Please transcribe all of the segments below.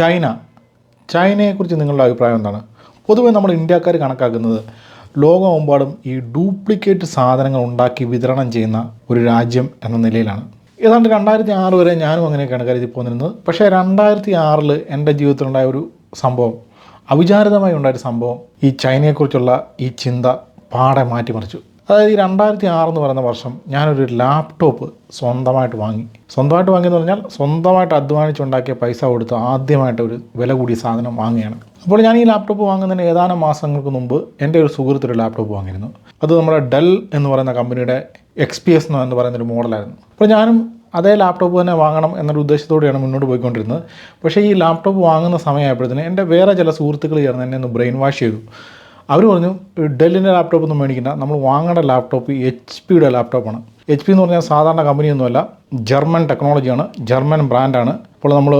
China. ചൈനയെക്കുറിച്ച് നിങ്ങളുടെ അഭിപ്രായം എന്താണ്? പൊതുവെ നമ്മൾ ഇന്ത്യക്കാർ കണക്കാക്കുന്നത് ലോകമെമ്പാടും ഈ ഡ്യൂപ്ലിക്കേറ്റ് സാധനങ്ങൾ ഉണ്ടാക്കി വിതരണം ചെയ്യുന്ന ഒരു രാജ്യം എന്ന നിലയിലാണ്. ഏതാണ്ട് രണ്ടായിരത്തി ആറ് വരെ ഞാനും അങ്ങനെയൊക്കെയാണ് കരുതി പോന്നിരുന്നത്. പക്ഷേ രണ്ടായിരത്തി ആറിൽ എന്റെ ജീവിതത്തിലുണ്ടായ ഒരു സംഭവം അവിചാരിതമായി ഉണ്ടായൊരു സംഭവം ഈ ചൈനയെക്കുറിച്ചുള്ള ഈ ചിന്ത പാടെ മാറ്റിമറിച്ചു. അതായത് ഈ രണ്ടായിരത്തി ആറ് എന്ന് പറയുന്ന വർഷം ഞാനൊരു ലാപ്ടോപ്പ് സ്വന്തമായിട്ട് വാങ്ങി. സ്വന്തമായിട്ട് വാങ്ങിയെന്ന് പറഞ്ഞാൽ സ്വന്തമായിട്ട് അധ്വാനിച്ചുണ്ടാക്കിയ പൈസ കൊടുത്ത് ആദ്യമായിട്ട് ഒരു വില കൂടിയ സാധനം വാങ്ങുകയാണ്. അപ്പോൾ ഞാൻ ഈ ലാപ്ടോപ്പ് വാങ്ങുന്നതിന് ഏതാനും മാസങ്ങൾക്ക് മുമ്പ് എന്റെ ഒരു സുഹൃത്തൊരു ലാപ്ടോപ്പ് വാങ്ങിയിരുന്നു. അത് നമ്മുടെ ഡെൽ എന്ന് പറയുന്ന കമ്പനിയുടെ എക്സ് പി എസ് എന്ന് പറയുന്ന ഒരു മോഡലായിരുന്നു. അപ്പോൾ ഞാനും അതേ ലാപ്ടോപ്പ് തന്നെ വാങ്ങണം എന്നൊരു ഉദ്ദേശത്തോടെയാണ് മുന്നോട്ട് പോയിക്കൊണ്ടിരുന്നത്. പക്ഷേ ഈ ലാപ്ടോപ്പ് വാങ്ങുന്ന സമയമായപ്പോഴത്തേന് എന്റെ വേറെ ചില സുഹൃത്തുക്കൾ ചേർന്ന് എന്നെ ഒന്ന് ബ്രെയിൻ വാഷ് ചെയ്തു. അവർ പറഞ്ഞു ഡെല്ലിന്റെ ലാപ്ടോപ്പ് ഒന്നും മേടിക്കണ്ട. നമ്മൾ വാങ്ങേണ്ട ലാപ്ടോപ്പ് എച്ച് പിയുടെ ലാപ്ടോപ്പാണ് എച്ച് പി എന്ന് പറഞ്ഞാൽ സാധാരണ കമ്പനിയൊന്നുമല്ല ജർമ്മൻ ടെക്നോളജിയാണ് ജർമ്മൻ ബ്രാൻഡാണ് അപ്പോൾ നമ്മൾ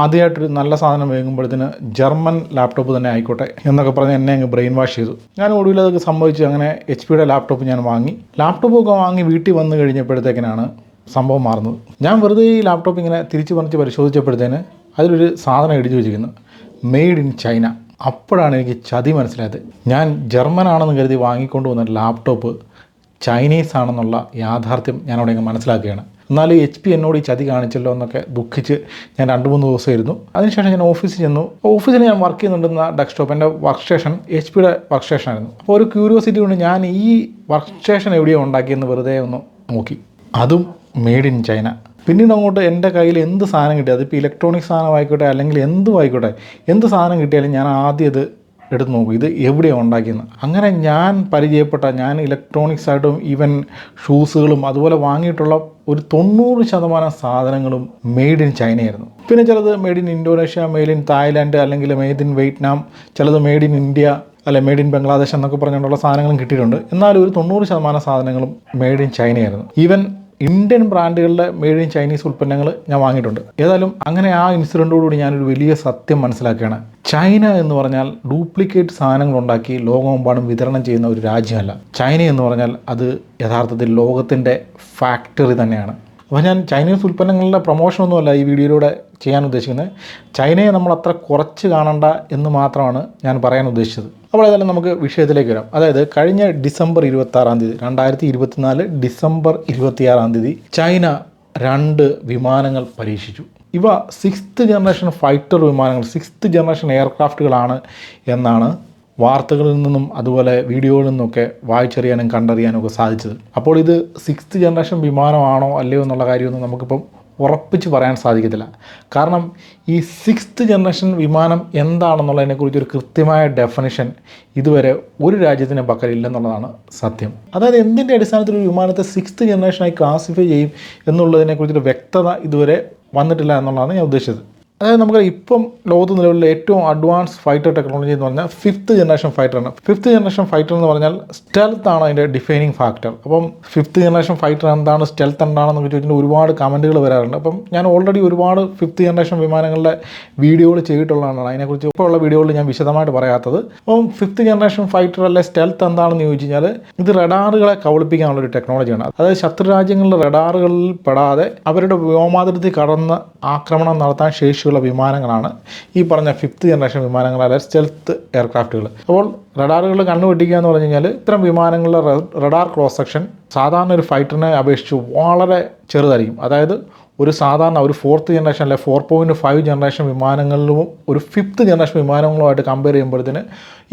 ആദ്യമായിട്ടൊരു നല്ല സാധനം വേങ്ങുമ്പോഴത്തേന് ജർമ്മൻ ലാപ്ടോപ്പ് തന്നെ ആയിക്കോട്ടെ എന്നൊക്കെ പറഞ്ഞ് എന്നെ അങ്ങ് ബ്രെയിൻ വാഷ് ചെയ്തു. ഞാൻ ഒടുവിൽ അതൊക്കെ സംഭവിച്ചു അങ്ങനെ എച്ച് പിയുടെ ലാപ്ടോപ്പ് ഞാൻ വാങ്ങി. ലാപ്ടോപ്പ് ഒക്കെ വാങ്ങി വീട്ടിൽ വന്നു കഴിഞ്ഞപ്പോഴത്തേക്കിനാണ് സംഭവം മാറുന്നത്. ഞാൻ വെറുതെ ഈ ലാപ്ടോപ്പ് ഇങ്ങനെ തിരിച്ച് പറിച്ച് പരിശോധിച്ചപ്പോഴത്തേന് അതിലൊരു സാധനം എഴുതി വെച്ചിരിക്കുന്നു. മെയ്ഡ് ഇൻ ചൈന അപ്പോഴാണ് എനിക്ക് ചതി മനസ്സിലായത്. ഞാൻ ജർമ്മനാണെന്ന് കരുതി വാങ്ങിക്കൊണ്ട് വന്ന ലാപ്ടോപ്പ് ചൈനീസ് ആണെന്നുള്ള യാഥാർത്ഥ്യം ഞാൻ അവിടെ അങ്ങ് മനസ്സിലാക്കുകയാണ്. എന്നാലും എച്ച് പി എന്നോട് ഈ ചതി കാണിച്ചല്ലോ എന്നൊക്കെ ദുഃഖിച്ച് ഞാൻ രണ്ട് മൂന്ന് ദിവസമായിരുന്നു. അതിനുശേഷം ഞാൻ ഓഫീസിൽ ചെന്നു. ഓഫീസിൽ ഞാൻ വർക്ക് ചെയ്യുന്നുണ്ടെന്ന ഡെസ്ക്ടോപ്പ് എന്റെ വർക്ക് സ്റ്റേഷൻ എച്ച് പിയുടെ വർക്ക് സ്റ്റേഷൻ ആയിരുന്നു അപ്പോൾ ഒരു ക്യൂരിയോസിറ്റി കൊണ്ട് ഞാൻ ഈ വർക്ക് സ്റ്റേഷൻ എവിടെയാണ് ഉണ്ടാക്കിയെന്ന് വെറുതെ ഒന്ന് നോക്കി. അതും മെയ്ഡ് ഇൻ ചൈന. പിന്നീട് അങ്ങോട്ട് എന്റെ കയ്യിൽ എന്ത് സാധനം കിട്ടി? അതിപ്പോൾ ഇലക്ട്രോണിക് സാധനം ആയിക്കോട്ടെ അല്ലെങ്കിൽ എന്തും ആയിക്കോട്ടെ എന്ത് സാധനം കിട്ടിയാലും ഞാൻ ആദ്യം ഇത് എടുത്ത് നോക്കും. ഇത് എവിടെയാണ് ഉണ്ടാക്കിയെന്ന്. അങ്ങനെ ഞാൻ പരിചയപ്പെട്ട ഞാൻ ഇലക്ട്രോണിക്സ് ആയിട്ടും ഈവൻ ഷൂസുകളും അതുപോലെ വാങ്ങിയിട്ടുള്ള ഒരു തൊണ്ണൂറ് ശതമാനം സാധനങ്ങളും മെയ്ഡ് ഇൻ ചൈനയായിരുന്നു. പിന്നെ ചിലത് made in Indonesia made in Thailand അല്ലെങ്കിൽ മെയ്ഡ് ഇൻ വിയറ്റ്നാം ചിലത് മെയ്ഡ് ഇൻ ഇന്ത്യ അല്ലെ മെയ്ഡ് ഇൻ ബംഗ്ലാദേശ് എന്നൊക്കെ പറഞ്ഞുകൊണ്ടുള്ള സാധനങ്ങളും കിട്ടിയിട്ടുണ്ട്. എന്നാലും ഒരു തൊണ്ണൂറ് ശതമാനം സാധനങ്ങളും മെയ്ഡ് ഇൻ ചൈനയായിരുന്നു. ഈവൻ ഇന്ത്യൻ ബ്രാൻഡുകളുടെ മെയ്ഡ് ഇൻ ചൈനീസ് ഉൽപ്പന്നങ്ങൾ ഞാൻ വാങ്ങിയിട്ടുണ്ട്. ഏതായാലും അങ്ങനെ ആ ഇൻസിഡന്റോടുകൂടി ഞാനൊരു വലിയ സത്യം മനസ്സിലാക്കുകയാണ്. ചൈന എന്ന് പറഞ്ഞാൽ ഡ്യൂപ്ലിക്കേറ്റ് സാധനങ്ങൾ ഉണ്ടാക്കി ലോകമെമ്പാടും വിതരണം ചെയ്യുന്ന ഒരു രാജ്യമല്ല. ചൈന എന്ന് പറഞ്ഞാൽ അത് യഥാർത്ഥത്തിൽ ലോകത്തിന്റെ ഫാക്ടറി തന്നെയാണ്. അപ്പോൾ ഞാൻ ചൈനീസ് ഉൽപ്പന്നങ്ങളുടെ പ്രൊമോഷനൊന്നുമല്ല ഈ വീഡിയോയിലൂടെ ചെയ്യാൻ ഉദ്ദേശിക്കുന്നത്. ചൈനയെ നമ്മൾ അത്ര കുറച്ച് കാണണ്ട എന്ന് മാത്രമാണ് ഞാൻ പറയാൻ ഉദ്ദേശിച്ചത്. അപ്പോൾ ഏതായാലും നമുക്ക് വിഷയത്തിലേക്ക് വരാം. അതായത് കഴിഞ്ഞ ഡിസംബർ ഇരുപത്തി ആറാം തീയതി രണ്ടായിരത്തി ഇരുപത്തിനാല് ഡിസംബർ ഇരുപത്തിയാറാം തീയതി ചൈന രണ്ട് വിമാനങ്ങൾ പരീക്ഷിച്ചു. ഇവ സിക്സ്ത് ജനറേഷൻ ഫൈറ്റർ വിമാനങ്ങൾ സിക്സ്ത് ജനറേഷൻ എയർക്രാഫ്റ്റുകളാണ് എന്നാണ് വാർത്തകളിൽ നിന്നും അതുപോലെ വീഡിയോയിൽ നിന്നൊക്കെ വായിച്ചറിയാനും കണ്ടറിയാനും ഒക്കെ സാധിച്ചത്. അപ്പോൾ ഇത് സിക്സ്ത് ജനറേഷൻ വിമാനമാണോ അല്ലയോ എന്നുള്ള കാര്യമൊന്നും നമുക്കിപ്പം ഉറപ്പിച്ച് പറയാൻ സാധിക്കത്തില്ല. കാരണം ഈ സിക്സ്ത് ജനറേഷൻ വിമാനം എന്താണെന്നുള്ളതിനെക്കുറിച്ച് ഒരു കൃത്യമായ ഡെഫിനിഷൻ ഇതുവരെ ഒരു രാജ്യത്തിന്റെ പക്കലില്ലെന്നുള്ളതാണ് സത്യം. അതായത് എന്തിന്റെ അടിസ്ഥാനത്തിൽ ഒരു വിമാനത്തെ സിക്സ്ത് ജനറേഷനായി ക്ലാസിഫൈ ചെയ്യും എന്നുള്ളതിനെക്കുറിച്ചൊരു വ്യക്തത ഇതുവരെ വന്നിട്ടില്ല എന്നുള്ളതാണ് ഞാൻ ഉദ്ദേശിച്ചത്. അതായത് നമുക്ക് ഇപ്പം ലോകത്ത് നിലവിലുള്ള ഏറ്റവും അഡ്വാൻസ് ഫൈറ്റർ ടെക്നോളജി എന്ന് പറഞ്ഞാൽ ഫിഫ്ത്ത് ജനറേഷൻ ഫൈറ്ററാണ് ഫിഫ്ത്ത് ജനറേഷൻ ഫൈറ്റർ എന്ന് പറഞ്ഞാൽ സ്റ്റെൽത്ത് ആണ് അതിന്റെ ഡിഫൈനിങ് ഫാക്ടർ അപ്പം ഫിഫ്ത്ത് ജനറേഷൻ ഫൈറ്റർ എന്താണ് സ്റ്റെൽത്ത് എന്താണെന്ന് ചോദിച്ചിട്ട് ഒരുപാട് കമന്റുകൾ വരാറുണ്ട്. അപ്പം ഞാൻ ഓൾറെഡി ഒരുപാട് ഫിഫ്ത്ത് ജനറേഷൻ വിമാനങ്ങളുടെ വീഡിയോകൾ ചെയ്തിട്ടുള്ളതാണ്. അതിനെക്കുറിച്ച് ഇപ്പോൾ ഉള്ള വീഡിയോകളിൽ ഞാൻ വിശദമായിട്ട് പറയാത്തത്. അപ്പം ഫിഫ്ത്ത് ജനറേഷൻ ഫൈറ്റർ അല്ലെ സ്റ്റെൽത്ത് എന്താണെന്ന് ചോദിച്ചു കഴിഞ്ഞാൽ ഇത് റഡാറുകളെ കബളിപ്പിക്കാനുള്ള ഒരു ടെക്നോളജിയാണ് അതായത് ശത്രു രാജ്യങ്ങളിലെ റഡാറുകളിൽ പെടാതെ അവരുടെ വ്യോമാതിർത്തി കടന്ന് ആക്രമണം നടത്താൻ ശേഷിയുള്ള വിമാനങ്ങളാണ് ഈ പറഞ്ഞ ഫിഫ്ത്ത് ജനറേഷൻ അല്ലെങ്കിൽ സ്റ്റെൽത്ത് എയർക്രാഫ്റ്റുകൾ അപ്പോൾ റഡാറുകൾ കണ്ണുവെട്ടിക്കുക എന്ന് പറഞ്ഞു കഴിഞ്ഞാൽ ഇത്തരം വിമാനങ്ങളുടെ റഡാർ ക്രോസ് സെക്ഷൻ സാധാരണ ഒരു ഫൈറ്ററിനെ അപേക്ഷിച്ച് വളരെ ചെറുതായിരിക്കും. അതായത് ഒരു സാധാരണ ഒരു ഫോർത്ത് ജനറേഷൻ അല്ലെ ഫോർ പോയിന്റ് ഫൈവ് ജനറേഷൻ വിമാനങ്ങളിലും ഒരു ഫിഫ്ത്ത് ജനറേഷൻ വിമാനങ്ങളുമായിട്ട് കമ്പയർ ചെയ്യുമ്പോഴത്തേന്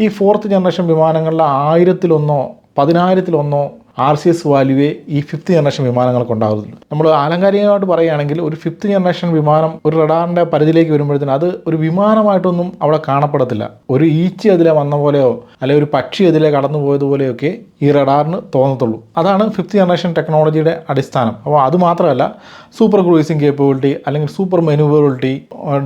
ഈ ഫോർത്ത് ജനറേഷൻ വിമാനങ്ങളിലെ ആയിരത്തിലൊന്നോ പതിനായിരത്തിലൊന്നോ ആർ സി എസ് വാല്യൂവേ ഈ ഫിഫ്ത്ത് ജനറേഷൻ വിമാനങ്ങൾക്ക് ഉണ്ടാകുന്നുള്ളൂ നമ്മൾ ആലങ്കാരികമായിട്ട് പറയുകയാണെങ്കിൽ ഒരു ഫിഫ്ത്ത് ജനറേഷൻ വിമാനം ഒരു റഡാറിന്റെ പരിധിയിലേക്ക് വരുമ്പോഴത്തേന് അത് ഒരു വിമാനമായിട്ടൊന്നും അവിടെ കാണപ്പെടത്തില്ല. ഒരു ഈച്ചി അതിലെ വന്ന പോലെയോ അല്ലെങ്കിൽ ഒരു പക്ഷി അതിലെ കടന്നു പോയതുപോലെയൊക്കെ ഈ റഡാറിന് തോന്നത്തുള്ളൂ. അതാണ് ഫിഫ്ത്ത് ജനറേഷൻ ടെക്നോളജിയുടെ അടിസ്ഥാനം. അപ്പോൾ അത് മാത്രമല്ല സൂപ്പർ ക്രൂയിസിങ് കേപ്പബിലിറ്റി അല്ലെങ്കിൽ സൂപ്പർ മെനുവബിലിറ്റി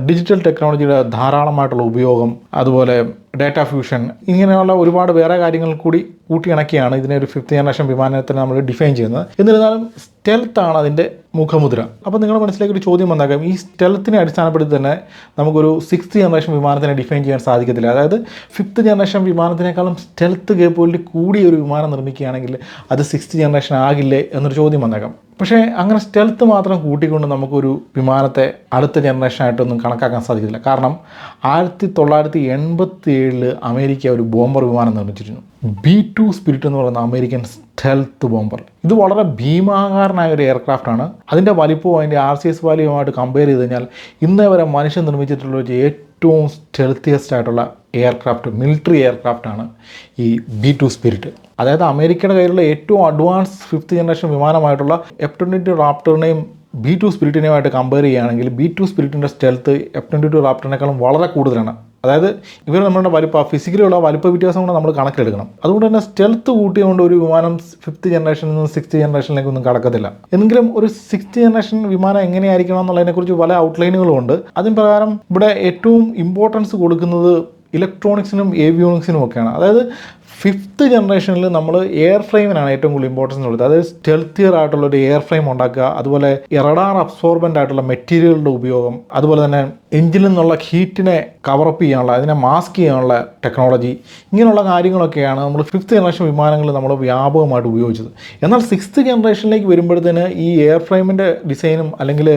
ഡിജിറ്റൽ ടെക്നോളജിയുടെ ധാരാളമായിട്ടുള്ള ഉപയോഗം അതുപോലെ ഡാറ്റ ഫ്യൂഷൻ ഇങ്ങനെയുള്ള ഒരുപാട് വേറെ കാര്യങ്ങൾ കൂടി കൂട്ടിയിണക്കിയാണ് ഇതിനെ ഒരു ഫിഫ്ത്ത് ജനറേഷൻ വിമാനത്തിന് നമ്മൾ ഡിഫൈൻ ചെയ്യുന്നത്. എന്നിരുന്നാലും സ്റ്റെൽത്താണ് അതിന്റെ മുഖമുദ്ര. അപ്പോൾ നിങ്ങൾ മനസ്സിലേക്ക് ഒരു ചോദ്യം വന്നേക്കാം. ഈ സ്റ്റെൽത്തിനെ അടിസ്ഥാനപ്പെടുത്തി തന്നെ നമുക്കൊരു സിക്സ്ത് ജനറേഷൻ വിമാനത്തിനെ ഡിഫൈൻ ചെയ്യാൻ സാധിക്കത്തില്ല. അതായത് ഫിഫ്ത്ത് ജനറേഷൻ വിമാനത്തിനേക്കാളും സ്റ്റെൽത്ത് കേപ്പബിലിറ്റി കൂടിയ ഒരു വിമാനം നിർമ്മിക്കുകയാണെങ്കിൽ അത് സിക്സ്ത് ജനറേഷൻ ആകില്ലേ എന്നൊരു ചോദ്യം വന്നേക്കാം. പക്ഷേ അങ്ങനെ സ്റ്റെൽത്ത് മാത്രം കൂട്ടിക്കൊണ്ട് നമുക്കൊരു വിമാനത്തെ അടുത്ത ജനറേഷനായിട്ടൊന്നും കണക്കാക്കാൻ സാധിക്കില്ല കാരണം ആയിരത്തി തൊള്ളായിരത്തി എൺപത്തി ഏഴിൽ അമേരിക്ക ഒരു ബോംബർ വിമാനം നിർമ്മിച്ചിരുന്നു. ബി ടു സ്പിരിറ്റ് എന്ന് പറയുന്ന അമേരിക്കൻ സ്റ്റെൽത്ത് ബോംബർ ഇത് വളരെ ഭീമാകാരനായ ഒരു എയർക്രാഫ്റ്റ് ആണ്. അതിന്റെ വലിപ്പവും അതിന്റെ ആർ സി എസ് വാല്യുമായിട്ട് കമ്പയർ ചെയ്ത് കഴിഞ്ഞാൽ ഇന്നേ വരെ മനുഷ്യൻ നിർമ്മിച്ചിട്ടുള്ള ഒരു ഏറ്റവും സ്റ്റെൽത്തിയസ്റ്റ് ആയിട്ടുള്ള എയർക്രാഫ്റ്റ് മിലിറ്ററി ആണ് ഈ ബി ടു സ്പിരിറ്റ് അതായത് അമേരിക്കയുടെ കയ്യിലുള്ള ഏറ്റവും അഡ്വാൻസ് ഫിഫ്ത്ത് ജനറേഷൻ വിമാനമായിട്ടുള്ള എഫ് ട്വന്റി റാപ്റ്ററിനെയും ബി ടു സ്പിരിറ്റിനെയുമായിട്ട് കമ്പയർ ചെയ്യുകയാണെങ്കിൽ ബി ടു സ്പിരിറ്റിന്റെ സ്റ്റെൽത്ത് എഫ് ട്വന്റി ടു റാപ്റ്ററിനേക്കാളും വളരെ കൂടുതലാണ്. അതായത് ഇവർ നമ്മുടെ വലിപ്പ ഫിസിക്കലിയുള്ള വലിപ്പ വ്യത്യാസം കൊണ്ട് നമ്മൾ കണക്കിലെടുക്കണം. അതുകൊണ്ട് തന്നെ സ്റ്റെൽത്ത് കൂട്ടിയുകൊണ്ട് ഒരു വിമാനം ഫിഫ്ത്ത് ജനറേഷനിൽ നിന്ന് സിക്സ്ത് ജനറേഷനിലേക്ക് ഒന്നും കടക്കത്തില്ല. എങ്കിലും ഒരു സിക്സ്ത് ജനറേഷൻ വിമാനം എങ്ങനെയായിരിക്കണം എന്നുള്ളതിനെക്കുറിച്ച് പല ഔട്ട്ലൈനുകളും ഉണ്ട്. അതിന് പ്രകാരം ഇവിടെ ഏറ്റവും ഇമ്പോർട്ടൻസ് കൊടുക്കുന്നത് ഇലക്ട്രോണിക്സിനും ഏവിയോണിക്സിനും ഒക്കെയാണ്. അതായത് ഫിഫ്ത്ത് ജനറേഷനിൽ നമ്മൾ എയർ ഫ്രെയിമിനാണ് ഏറ്റവും കൂടുതൽ ഇമ്പോർട്ടൻസ് കൊടുത്തത് അതായത് സ്റ്റെൽത്തിയർ ആയിട്ടുള്ള ഒരു എയർ ഫ്രെയിം ഉണ്ടാക്കുക അതുപോലെ റഡാർ അബ്സോർബന്റ് ആയിട്ടുള്ള മെറ്റീരിയലുകളുടെ ഉപയോഗം അതുപോലെ തന്നെ എഞ്ചിനിൽ നിന്നുള്ള ഹീറ്റിനെ കവറപ്പ് ചെയ്യാനുള്ള അതിനെ മാസ്ക് ചെയ്യാനുള്ള ടെക്നോളജി ഇങ്ങനെയുള്ള കാര്യങ്ങളൊക്കെയാണ് നമ്മൾ ഫിഫ്ത്ത് ജനറേഷൻ വിമാനങ്ങൾ നമ്മൾ വ്യാപകമായിട്ട് ഉപയോഗിച്ചത്. എന്നാൽ സിക്സ്ത് ജനറേഷനിലേക്ക് വരുമ്പോഴത്തേന് ഈ എയർ ഫ്രെയിമിന്റെ ഡിസൈനും അല്ലെങ്കിൽ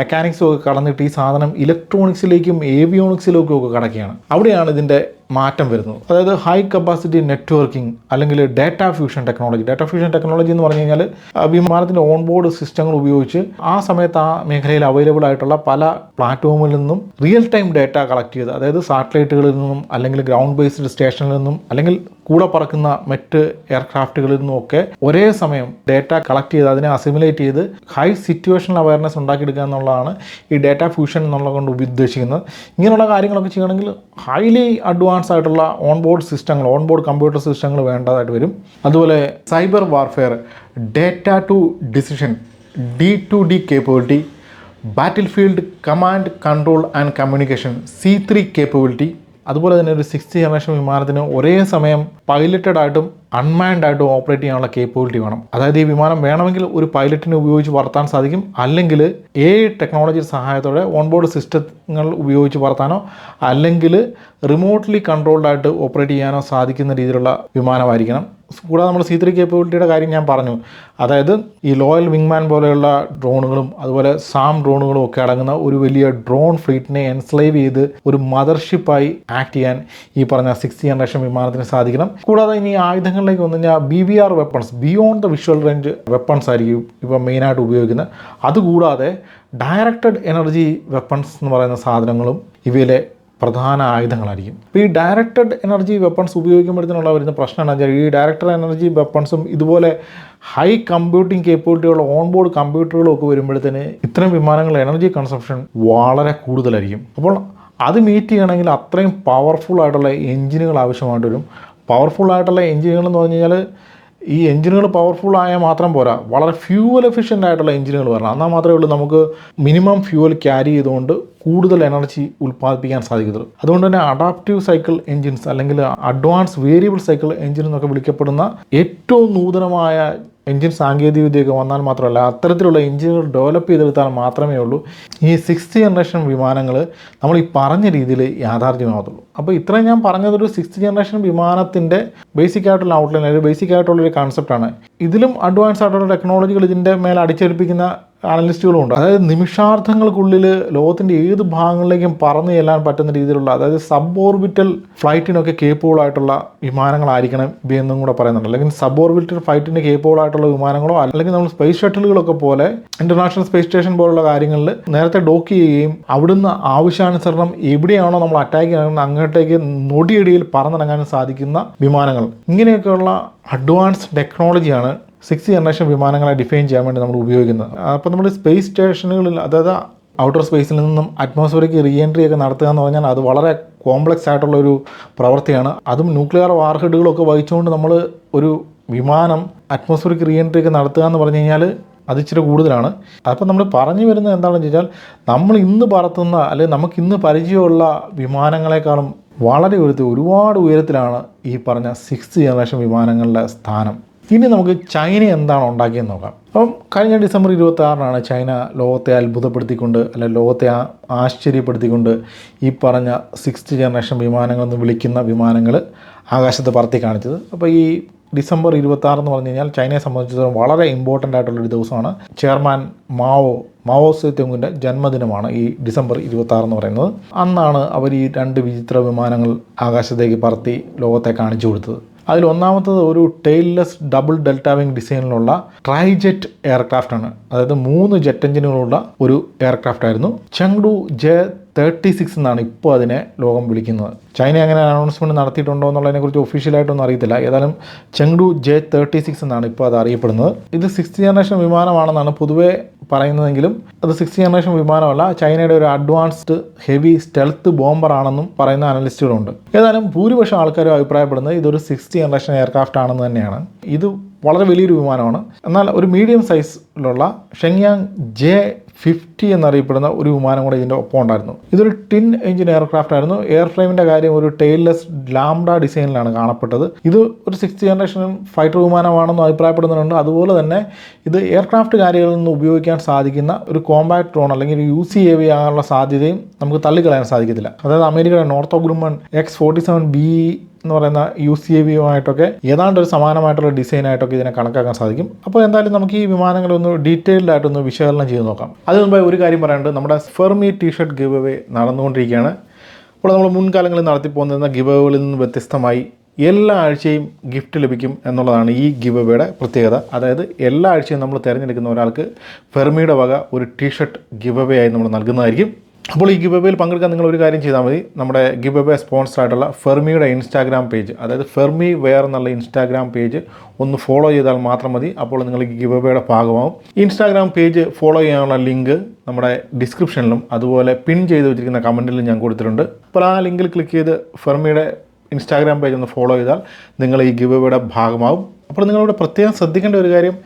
മെക്കാനിക്സും ഒക്കെ കടന്നിട്ട് ഈ സാധനം ഇലക്ട്രോണിക്സിലേക്കും ഏവിയോണിക്സിലേക്കും ഒക്കെ കടക്കുകയാണ്. അവിടെയാണ് ഇതിന്റെ മാറ്റം വരുന്നത് അതായത് ഹൈ കപ്പാസിറ്റി നെറ്റ്വർക്കിംഗ് അല്ലെങ്കിൽ data fusion technology data fusion technology എന്ന് പറഞ്ഞു കഴിഞ്ഞാൽ വിമാനത്തിന്റെ ഓൺ ബോർഡ് സിസ്റ്റങ്ങൾ ഉപയോഗിച്ച് ആ സമയത്ത് ആ മേഖലയിൽ അവൈലബിൾ ആയിട്ടുള്ള പല പ്ലാറ്റ്ഫോമിൽ നിന്നും റിയൽ ടൈം ഡാറ്റ കളക്ട് ചെയ്ത് അതായത് സാറ്റലൈറ്റുകളിൽ നിന്നും അല്ലെങ്കിൽ ഗ്രൗണ്ട് ബേസ്ഡ് സ്റ്റേഷനിൽ നിന്നും അല്ലെങ്കിൽ കൂടെ പറക്കുന്ന മറ്റ് എയർക്രാഫ്റ്റുകളിൽ നിന്നൊക്കെ ഒരേ സമയം ഡേറ്റ കളക്ട് ചെയ്ത് അതിനെ അസിമുലേറ്റ് ചെയ്ത് ഹൈ സിറ്റുവേഷണൽ അവയർനെസ് ഉണ്ടാക്കിയെടുക്കുക എന്നുള്ളതാണ് ഈ ഡേറ്റ ഫ്യൂഷൻ എന്നുള്ളത് കൊണ്ട് ഉദ്ദേശിക്കുന്നത്. ഇങ്ങനെയുള്ള കാര്യങ്ങളൊക്കെ ചെയ്യണമെങ്കിൽ ഹൈലി അഡ്വാൻസ് ആയിട്ടുള്ള ഓൺ ബോർഡ് സിസ്റ്റങ്ങൾ ഓൺ ബോർഡ് കമ്പ്യൂട്ടർ സിസ്റ്റങ്ങൾ വേണ്ടതായിട്ട് വരും. അതുപോലെ cyber warfare data to decision D to D capability battlefield command control and communication C three capability അതുപോലെ തന്നെ ഒരു സിക്സ് ജനറേഷൻ വിമാനത്തിന് ഒരേ സമയം പൈലറ്റഡ് ആയിട്ടും അൺമാൻഡ് ആയിട്ട് ഓപ്പറേറ്റ് ചെയ്യാനുള്ള കേപ്പബിലിറ്റി വേണം. അതായത് ഈ വിമാനം വേണമെങ്കിൽ ഒരു പൈലറ്റിനെ ഉപയോഗിച്ച് പറത്താൻ സാധിക്കും. അല്ലെങ്കിൽ എ ടെക്നോളജി സഹായത്തോടെ ഓൺബോർഡ് സിസ്റ്റങ്ങൾ ഉപയോഗിച്ച് പറത്താനോ അല്ലെങ്കിൽ റിമോട്ട്ലി കൺട്രോൾഡ് ആയിട്ട് ഓപ്പറേറ്റ് ചെയ്യാനോ സാധിക്കുന്ന രീതിയിലുള്ള വിമാനമായിരിക്കണം. കൂടാതെ നമ്മൾ സി ത്രീ കേപ്പബിലിറ്റിയുടെ കാര്യം ഞാൻ പറഞ്ഞു. അതായത് ഈ ലോയൽ വിങ്മാൻ പോലെയുള്ള ഡ്രോണുകളും അതുപോലെ സാം ഡ്രോണുകളും ഒക്കെ അടങ്ങുന്ന ഒരു വലിയ ഡ്രോൺ ഫ്ലീറ്റിനെ എൻസ്ലൈവ് ചെയ്ത് ഒരു മദർഷിപ്പായി ആക്ട് ചെയ്യാൻ ഈ പറഞ്ഞ സിക്സ് ജനറേഷൻ വിമാനത്തിന് സാധിക്കണം. കൂടാതെ ഇനി ആയുധങ്ങളിലേക്ക് വന്നു കഴിഞ്ഞാൽ B V R weapons beyond the visual range weapons ആയിരിക്കും ഇപ്പം മെയിനായിട്ട് ഉപയോഗിക്കുന്നത്. അതുകൂടാതെ ഡയറക്റ്റഡ് എനർജി വെപ്പൺസ് എന്ന് പറയുന്ന സാധനങ്ങളും ഇവയിലെ പ്രധാന ആയുധങ്ങളായിരിക്കും. അപ്പോൾ ഈ ഡയറക്റ്റഡ് എനർജി വെപ്പൺസ് ഉപയോഗിക്കുമ്പോഴത്തേനുള്ള വരുന്ന പ്രശ്നം എന്താ വെച്ചാൽ ഈ ഡയറക്റ്റഡ് എനർജി വെപ്പൺസും ഇതുപോലെ ഹൈ കമ്പ്യൂട്ടിംഗ് കേപ്പബിലിറ്റിയുള്ള ഓൺബോർഡ് കമ്പ്യൂട്ടറുകളും ഒക്കെ വരുമ്പോഴത്തേന് ഇത്തരം വിമാനങ്ങളുടെ എനർജി കൺസപ്ഷൻ വളരെ കൂടുതലായിരിക്കും. അപ്പോൾ അത് മീറ്റ് ചെയ്യണമെങ്കിൽ അത്രയും പവർഫുൾ ആയിട്ടുള്ള എഞ്ചിനുകൾ ആവശ്യമായിട്ട് വരും. പവർഫുൾ ആയിട്ടുള്ള എഞ്ചിനുകൾ എന്ന് പറഞ്ഞു കഴിഞ്ഞാൽ ഈ എഞ്ചിനുകൾ പവർഫുൾ ആയാൽ മാത്രം പോരാ. വളരെ ഫ്യൂവൽ എഫിഷ്യന്റ് ആയിട്ടുള്ള എഞ്ചിനുകൾ വരണം. എന്നാൽ മാത്രമേ ഉള്ളൂ നമുക്ക് മിനിമം ഫ്യൂവൽ ക്യാരി ചെയ്തുകൊണ്ട് കൂടുതൽ എനർജി ഉൽപ്പാദിപ്പിക്കാൻ സാധിക്കത്തുള്ളൂ. അതുകൊണ്ട് തന്നെ അഡാപ്റ്റീവ് സൈക്കിൾ എഞ്ചിൻസ് അല്ലെങ്കിൽ അഡ്വാൻസ് വേരിയബിൾ സൈക്കിൾ എഞ്ചിൻ എന്നൊക്കെ വിളിക്കപ്പെടുന്ന ഏറ്റവും നൂതനമായ എഞ്ചിൻ സാങ്കേതികവിദ്യയൊക്കെ വന്നാൽ മാത്രമല്ല അത്തരത്തിലുള്ള എഞ്ചിനുകൾ ഡെവലപ്പ് ചെയ്തെടുത്താൽ മാത്രമേ ഉള്ളൂ. ഈ സിക്സ്ത് ജനറേഷൻ വിമാനങ്ങൾ നമ്മൾ ഈ പറഞ്ഞ രീതിയിൽ യാഥാർത്ഥ്യമാകത്തുള്ളൂ. അപ്പോൾ ഇത്രയും ഞാൻ പറഞ്ഞതൊരു സിക്സ്ത് ജനറേഷൻ വിമാനത്തിന്റെ ബേസിക് ആയിട്ടുള്ള ഔട്ട്ലൈൻ അല്ലെങ്കിൽ ബേസിക് ആയിട്ടുള്ള ഒരു കൺസെപ്റ്റാണ് ഇതിലും അഡ്വാൻസ് ആയിട്ടുള്ള ടെക്നോളജികൾ ഇതിന്റെ മേലെ അടിച്ചേൽപ്പിക്കുന്ന അനലിസ്റ്റുകളും ഉണ്ട് അതായത് നിമിഷാർത്ഥങ്ങൾക്കുള്ളിൽ ലോകത്തിന്റെ ഏത് ഭാഗങ്ങളിലേക്കും പറന്നു ചെല്ലാൻ പറ്റുന്ന രീതിയിലുള്ള അതായത് സബ് ഓർബിറ്റൽ ഫ്ലൈറ്റിനൊക്കെ കേപ്പബിൾ ആയിട്ടുള്ള വിമാനങ്ങളായിരിക്കണം ഇവയെന്നും കൂടെ പറയുന്നുണ്ട്. അല്ലെങ്കിൽ സബ് ഓർബിറ്റൽ ഫ്ലൈറ്റിന് കേപ്പബിൾ ആയിട്ടുള്ള വിമാനങ്ങളോ അല്ലെങ്കിൽ നമ്മൾ സ്പേസ് ഷട്ടിലുകളൊക്കെ പോലെ ഇന്റർനാഷണൽ സ്പേസ് സ്റ്റേഷൻ പോലുള്ള കാര്യങ്ങളിൽ നേരത്തെ ഡോക്ക് ചെയ്യുകയും അവിടുന്ന് ആവശ്യാനുസരണം എവിടെയാണോ നമ്മൾ അറ്റാക്ക് ചെയ്യുന്നത് അങ്ങോട്ടേക്ക് നൊടിയടിയിൽ പറന്നിറങ്ങാനും സാധിക്കുന്ന വിമാനങ്ങൾ. ഇങ്ങനെയൊക്കെയുള്ള അഡ്വാൻസ് ടെക്നോളജിയാണ് സിക്സ് ജനറേഷൻ വിമാനങ്ങളെ ഡിഫൈൻ ചെയ്യാൻ വേണ്ടി നമ്മൾ ഉപയോഗിക്കുന്നത്. അപ്പോൾ നമ്മൾ സ്പേസ് സ്റ്റേഷനുകളിൽ അതായത് ഔട്ടർ സ്പേസിൽ നിന്നും അറ്റ്മോസ്ഫിയറിക്ക് റീ എൻട്രി ഒക്കെ നടത്തുക എന്ന് പറഞ്ഞാൽ അത് വളരെ കോംപ്ലക്സ് ആയിട്ടുള്ള ഒരു പ്രവൃത്തിയാണ്. അതും ന്യൂക്ലിയർ വാർഹെഡുകളൊക്കെ വഹിച്ചുകൊണ്ട് നമ്മൾ ഒരു വിമാനം അറ്റ്മോസ്ഫിയറിക്ക് റീ എൻട്രി ഒക്കെ നടത്തുക എന്ന് പറഞ്ഞു കഴിഞ്ഞാൽ അത് ഇച്ചിരി കൂടുതലാണ്. അപ്പോൾ നമ്മൾ പറഞ്ഞു വരുന്നത് എന്താണെന്ന് വെച്ചാൽ നമ്മൾ ഇന്ന് പറത്തുന്ന അല്ലെങ്കിൽ നമുക്ക് ഇന്ന് പരിചയമുള്ള വിമാനങ്ങളെക്കാളും വളരെ ഉയരത്തിൽ ഒരുപാട് ഉയരത്തിലാണ് ഈ പറഞ്ഞ സിക്സ് ജനറേഷൻ വിമാനങ്ങളുടെ സ്ഥാനം. ഇനി നമുക്ക് ചൈന എന്താണ് ഉണ്ടാക്കിയെന്ന് നോക്കാം. അപ്പം കഴിഞ്ഞ ഡിസംബർ ഇരുപത്തി ആറിനാണ് ചൈന ലോകത്തെ അത്ഭുതപ്പെടുത്തിക്കൊണ്ട് അല്ലെ ലോകത്തെ ആശ്ചര്യപ്പെടുത്തിക്കൊണ്ട് ഈ പറഞ്ഞ സിക്സ്ത് ജനറേഷൻ വിമാനങ്ങൾ എന്ന് വിളിക്കുന്ന വിമാനങ്ങൾ ആകാശത്ത് പറത്തി കാണിച്ചത്. അപ്പോൾ ഈ ഡിസംബർ ഇരുപത്തി ആറ് എന്ന് പറഞ്ഞു കഴിഞ്ഞാൽ ചൈനയെ സംബന്ധിച്ചിടത്തോളം വളരെ ഇമ്പോർട്ടന്റ് ആയിട്ടുള്ളൊരു ദിവസമാണ്. ചെയർമാൻ മാവോ മാവോ സേത്യുങ്ങിന്റെ ജന്മദിനമാണ് ഈ ഡിസംബർ ഇരുപത്തി ആറ് എന്ന് പറയുന്നത്. അന്നാണ് അവർ ഈ രണ്ട് വിചിത്ര വിമാനങ്ങൾ ആകാശത്തേക്ക് പറത്തി ലോകത്തെ കാണിച്ചു കൊടുത്തത്. അതിൽ ഒന്നാമത്തത് ഒരു ടെയിൽലെസ് ഡബിൾ ഡെൽറ്റ വിങ് ഡിസൈനിലുള്ള ട്രൈജെറ്റ് എയർക്രാഫ്റ്റ് ആണ്. അതായത് മൂന്ന് ജെറ്റ് എഞ്ചിനുകളുള്ള ഒരു എയർക്രാഫ്റ്റ് ആയിരുന്നു. ചെങ്ഡു ജെ തേർട്ടി സിക്സ് എന്നാണ് ഇപ്പോൾ അതിനെ ലോകം വിളിക്കുന്നത്. ചൈന അങ്ങനെ അനൗൺസ്മെന്റ് നടത്തിയിട്ടുണ്ടോ എന്നുള്ളതിനെക്കുറിച്ച് ഒഫീഷ്യലായിട്ടൊന്നും അറിയത്തില്ല. ഏതായാലും ചെങ്ഡു ജെ തേർട്ടി സിക്സ് എന്നാണ് ഇപ്പോൾ അത് അറിയപ്പെടുന്നത്. ഇത് സിക്സ് ജനറേഷൻ വിമാനമാണെന്നാണ് പൊതുവേ പറയുന്നതെങ്കിലും അത് സിക്സ് ജനറേഷൻ വിമാനമല്ല ചൈനയുടെ ഒരു അഡ്വാൻസ്ഡ് ഹെവി സ്റ്റെൽത്ത് ബോംബർ ആണെന്നും പറയുന്ന അനലിസ്റ്റുകളുണ്ട് ഏതായാലും ഭൂരിപക്ഷം ആൾക്കാരും അഭിപ്രായപ്പെടുന്നത് ഇതൊരു സിക്സ് ജനറേഷൻ എയർക്രാഫ്റ്റ് ആണെന്ന് തന്നെയാണ്. ഇത് വളരെ വലിയൊരു വിമാനമാണ്. എന്നാൽ ഒരു മീഡിയം സൈസിലുള്ള ഷെങ്യാങ് ജെ ഫിഫ്റ്റി എന്നറിയപ്പെടുന്ന ഒരു വിമാനം കൂടെ ഇതിന്റെ ഒപ്പം ഉണ്ടായിരുന്നു. ഇതൊരു ടിൻ എഞ്ചിൻ എയർക്രാഫ്റ്റ് ആയിരുന്നു. എയർ ഫ്രെയിമിന്റെ കാര്യം ഒരു ടെയിൽലെസ് ലാംഡ ഡിസൈനിലാണ് കാണപ്പെട്ടത്. ഇത് ഒരു സിക്സ് ജനറേഷൻ ഫൈറ്റർ വിമാനമാണെന്ന് അഭിപ്രായപ്പെടുന്നുണ്ട്. അതുപോലെ തന്നെ ഇത് എയർക്രാഫ്റ്റ് കാര്യങ്ങളിൽ നിന്ന് ഉപയോഗിക്കാൻ സാധിക്കുന്ന ഒരു കോമ്പാക്ട് ഡ്രോൺ അല്ലെങ്കിൽ ഒരു യു സി എ വി ആകാനുള്ള സാധ്യതയും നമുക്ക് തള്ളിക്കളയാൻ സാധിക്കത്തില്ല. അതായത് അമേരിക്കയുടെ north Grumman X forty seven B എന്ന് പറയുന്ന യു സി എ വിയുമായിട്ടൊക്കെ ഏതാണ്ട് ഒരു സമാനമായിട്ടുള്ള ഡിസൈനായിട്ടൊക്കെ ഇതിനെ കണക്കാക്കാൻ സാധിക്കും. അപ്പോൾ എന്തായാലും നമുക്ക് ഈ വിമാനങ്ങളൊന്ന് ഡീറ്റെയിൽഡ് ആയിട്ടൊന്ന് വിശകലനം ചെയ്ത് നോക്കാം. അതിന് മുമ്പ് ഒരു കാര്യം പറയാനുണ്ട്. നമ്മുടെ ഫെർമി ടീഷർട്ട് ഗിവ് അവേ നടന്നുകൊണ്ടിരിക്കുകയാണ്. അപ്പോൾ നമ്മൾ മുൻകാലങ്ങളിൽ നടത്തിപ്പോന്നിരുന്ന അവകളിൽ നിന്ന് വ്യത്യസ്തമായി എല്ലാ ആഴ്ചയും ഗിഫ്റ്റ് ലഭിക്കും എന്നുള്ളതാണ് ഈ ഗിവ് അവയുടെ പ്രത്യേകത. അതായത് എല്ലാ ആഴ്ചയും നമ്മൾ തിരഞ്ഞെടുക്കുന്ന ഒരാൾക്ക് ഫെർമിയുടെ വക ഒരു ടീഷർട്ട് ഗിവ് അവേ ആയി നമ്മൾ നൽകുന്നതായിരിക്കും. അപ്പോൾ ഈ ഗിവ് പങ്കെടുക്കാൻ നിങ്ങൾ ഒരു കാര്യം ചെയ്താൽ മതി. നമ്മുടെ ഗിവ് അവേ സ്പോൺസർ ആയിട്ടുള്ള ഫെർമിയുടെ ഇൻസ്റ്റാഗ്രാം പേജ് അതായത് ഫെർമി വെയർ എന്നുള്ള ഇൻസ്റ്റാഗ്രാം പേജ് ഒന്ന് ഫോളോ ചെയ്താൽ മാത്രം മതി. അപ്പോൾ നിങ്ങൾ ഈ ഗിവ് അവേയുടെ ഭാഗമാവും. ഇൻസ്റ്റാഗ്രാം പേജ് ഫോളോ ചെയ്യാനുള്ള ലിങ്ക് നമ്മുടെ ഡിസ്ക്രിപ്ഷനിലും അതുപോലെ പിൻ ചെയ്ത് വെച്ചിരിക്കുന്ന കമന്റിലും ഞാൻ കൊടുത്തിട്ടുണ്ട്. അപ്പോൾ ആ ലിങ്കിൽ ക്ലിക്ക് ചെയ്ത് ഫെർമിയുടെ ഇൻസ്റ്റാഗ്രാം പേജ് ഒന്ന് ഫോളോ ചെയ്താൽ നിങ്ങൾ ഈ ഗിവ് അവേയുടെ ഭാഗമാവും. അപ്പോൾ നിങ്ങളിവിടെ പ്രത്യേകം ശ്രദ്ധിക്കേണ്ട ഒരു കാര്യം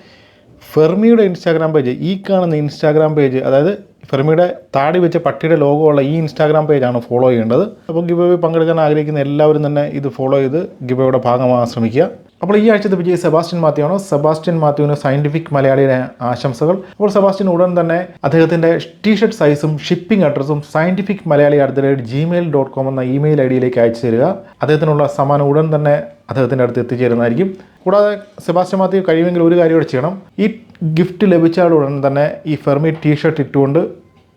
ഫെർമിയുടെ ഇൻസ്റ്റാഗ്രാം പേജ് ഈ കാണുന്ന ഇൻസ്റ്റാഗ്രാം പേജ് അതായത് ഫെർമിയുടെ താടി വെച്ച പട്ടിയുടെ ലോഗോ ഉള്ള ഈ ഇൻസ്റ്റാഗ്രാം പേജാണ് ഫോളോ ചെയ്യേണ്ടത്. അപ്പോൾ ഗിബോയിൽ പങ്കെടുക്കാൻ ആഗ്രഹിക്കുന്ന എല്ലാവരും തന്നെ ഇത് ഫോളോ ചെയ്ത് ഗിബോയുടെ ഭാഗമാകാൻ ശ്രമിക്കുക. അപ്പോൾ ഈ ആഴ്ചത്തെ വിജയ് സെബാസ്റ്റ്യൻ മാത്യു ആണ് സെബാസ്റ്റ്യൻ മാത്യുവിന് സയന്റിഫിക് മലയാളിയുടെ ആശംസകൾ. അപ്പോൾ സെബാസ്റ്റ്യൻ ഉടൻ തന്നെ അദ്ദേഹത്തിന്റെ ടീഷർട്ട് സൈസും ഷിപ്പിംഗ് അഡ്രസ്സും scientific Malayali at the rate Gmail dot com എന്ന ഇമെയിൽ ഐ ഡിയിലേക്ക് അയച്ചു തരിക. അദ്ദേഹത്തിനുള്ള സമ്മാനം ഉടൻ തന്നെ അദ്ദേഹത്തിന്റെ അടുത്ത് എത്തിച്ചേരുന്നതായിരിക്കും. കൂടാതെ സെബാസ്റ്റ്യൻ മാത്യു കഴിയുമെങ്കിൽ ഒരു കാര്യം കൂടെ ചെയ്യണം. ഈ ഗിഫ്റ്റ് ലഭിച്ചാൽ ഉടൻ തന്നെ ഈ ഫെർമി ടീഷർട്ട് ഇട്ടുകൊണ്ട്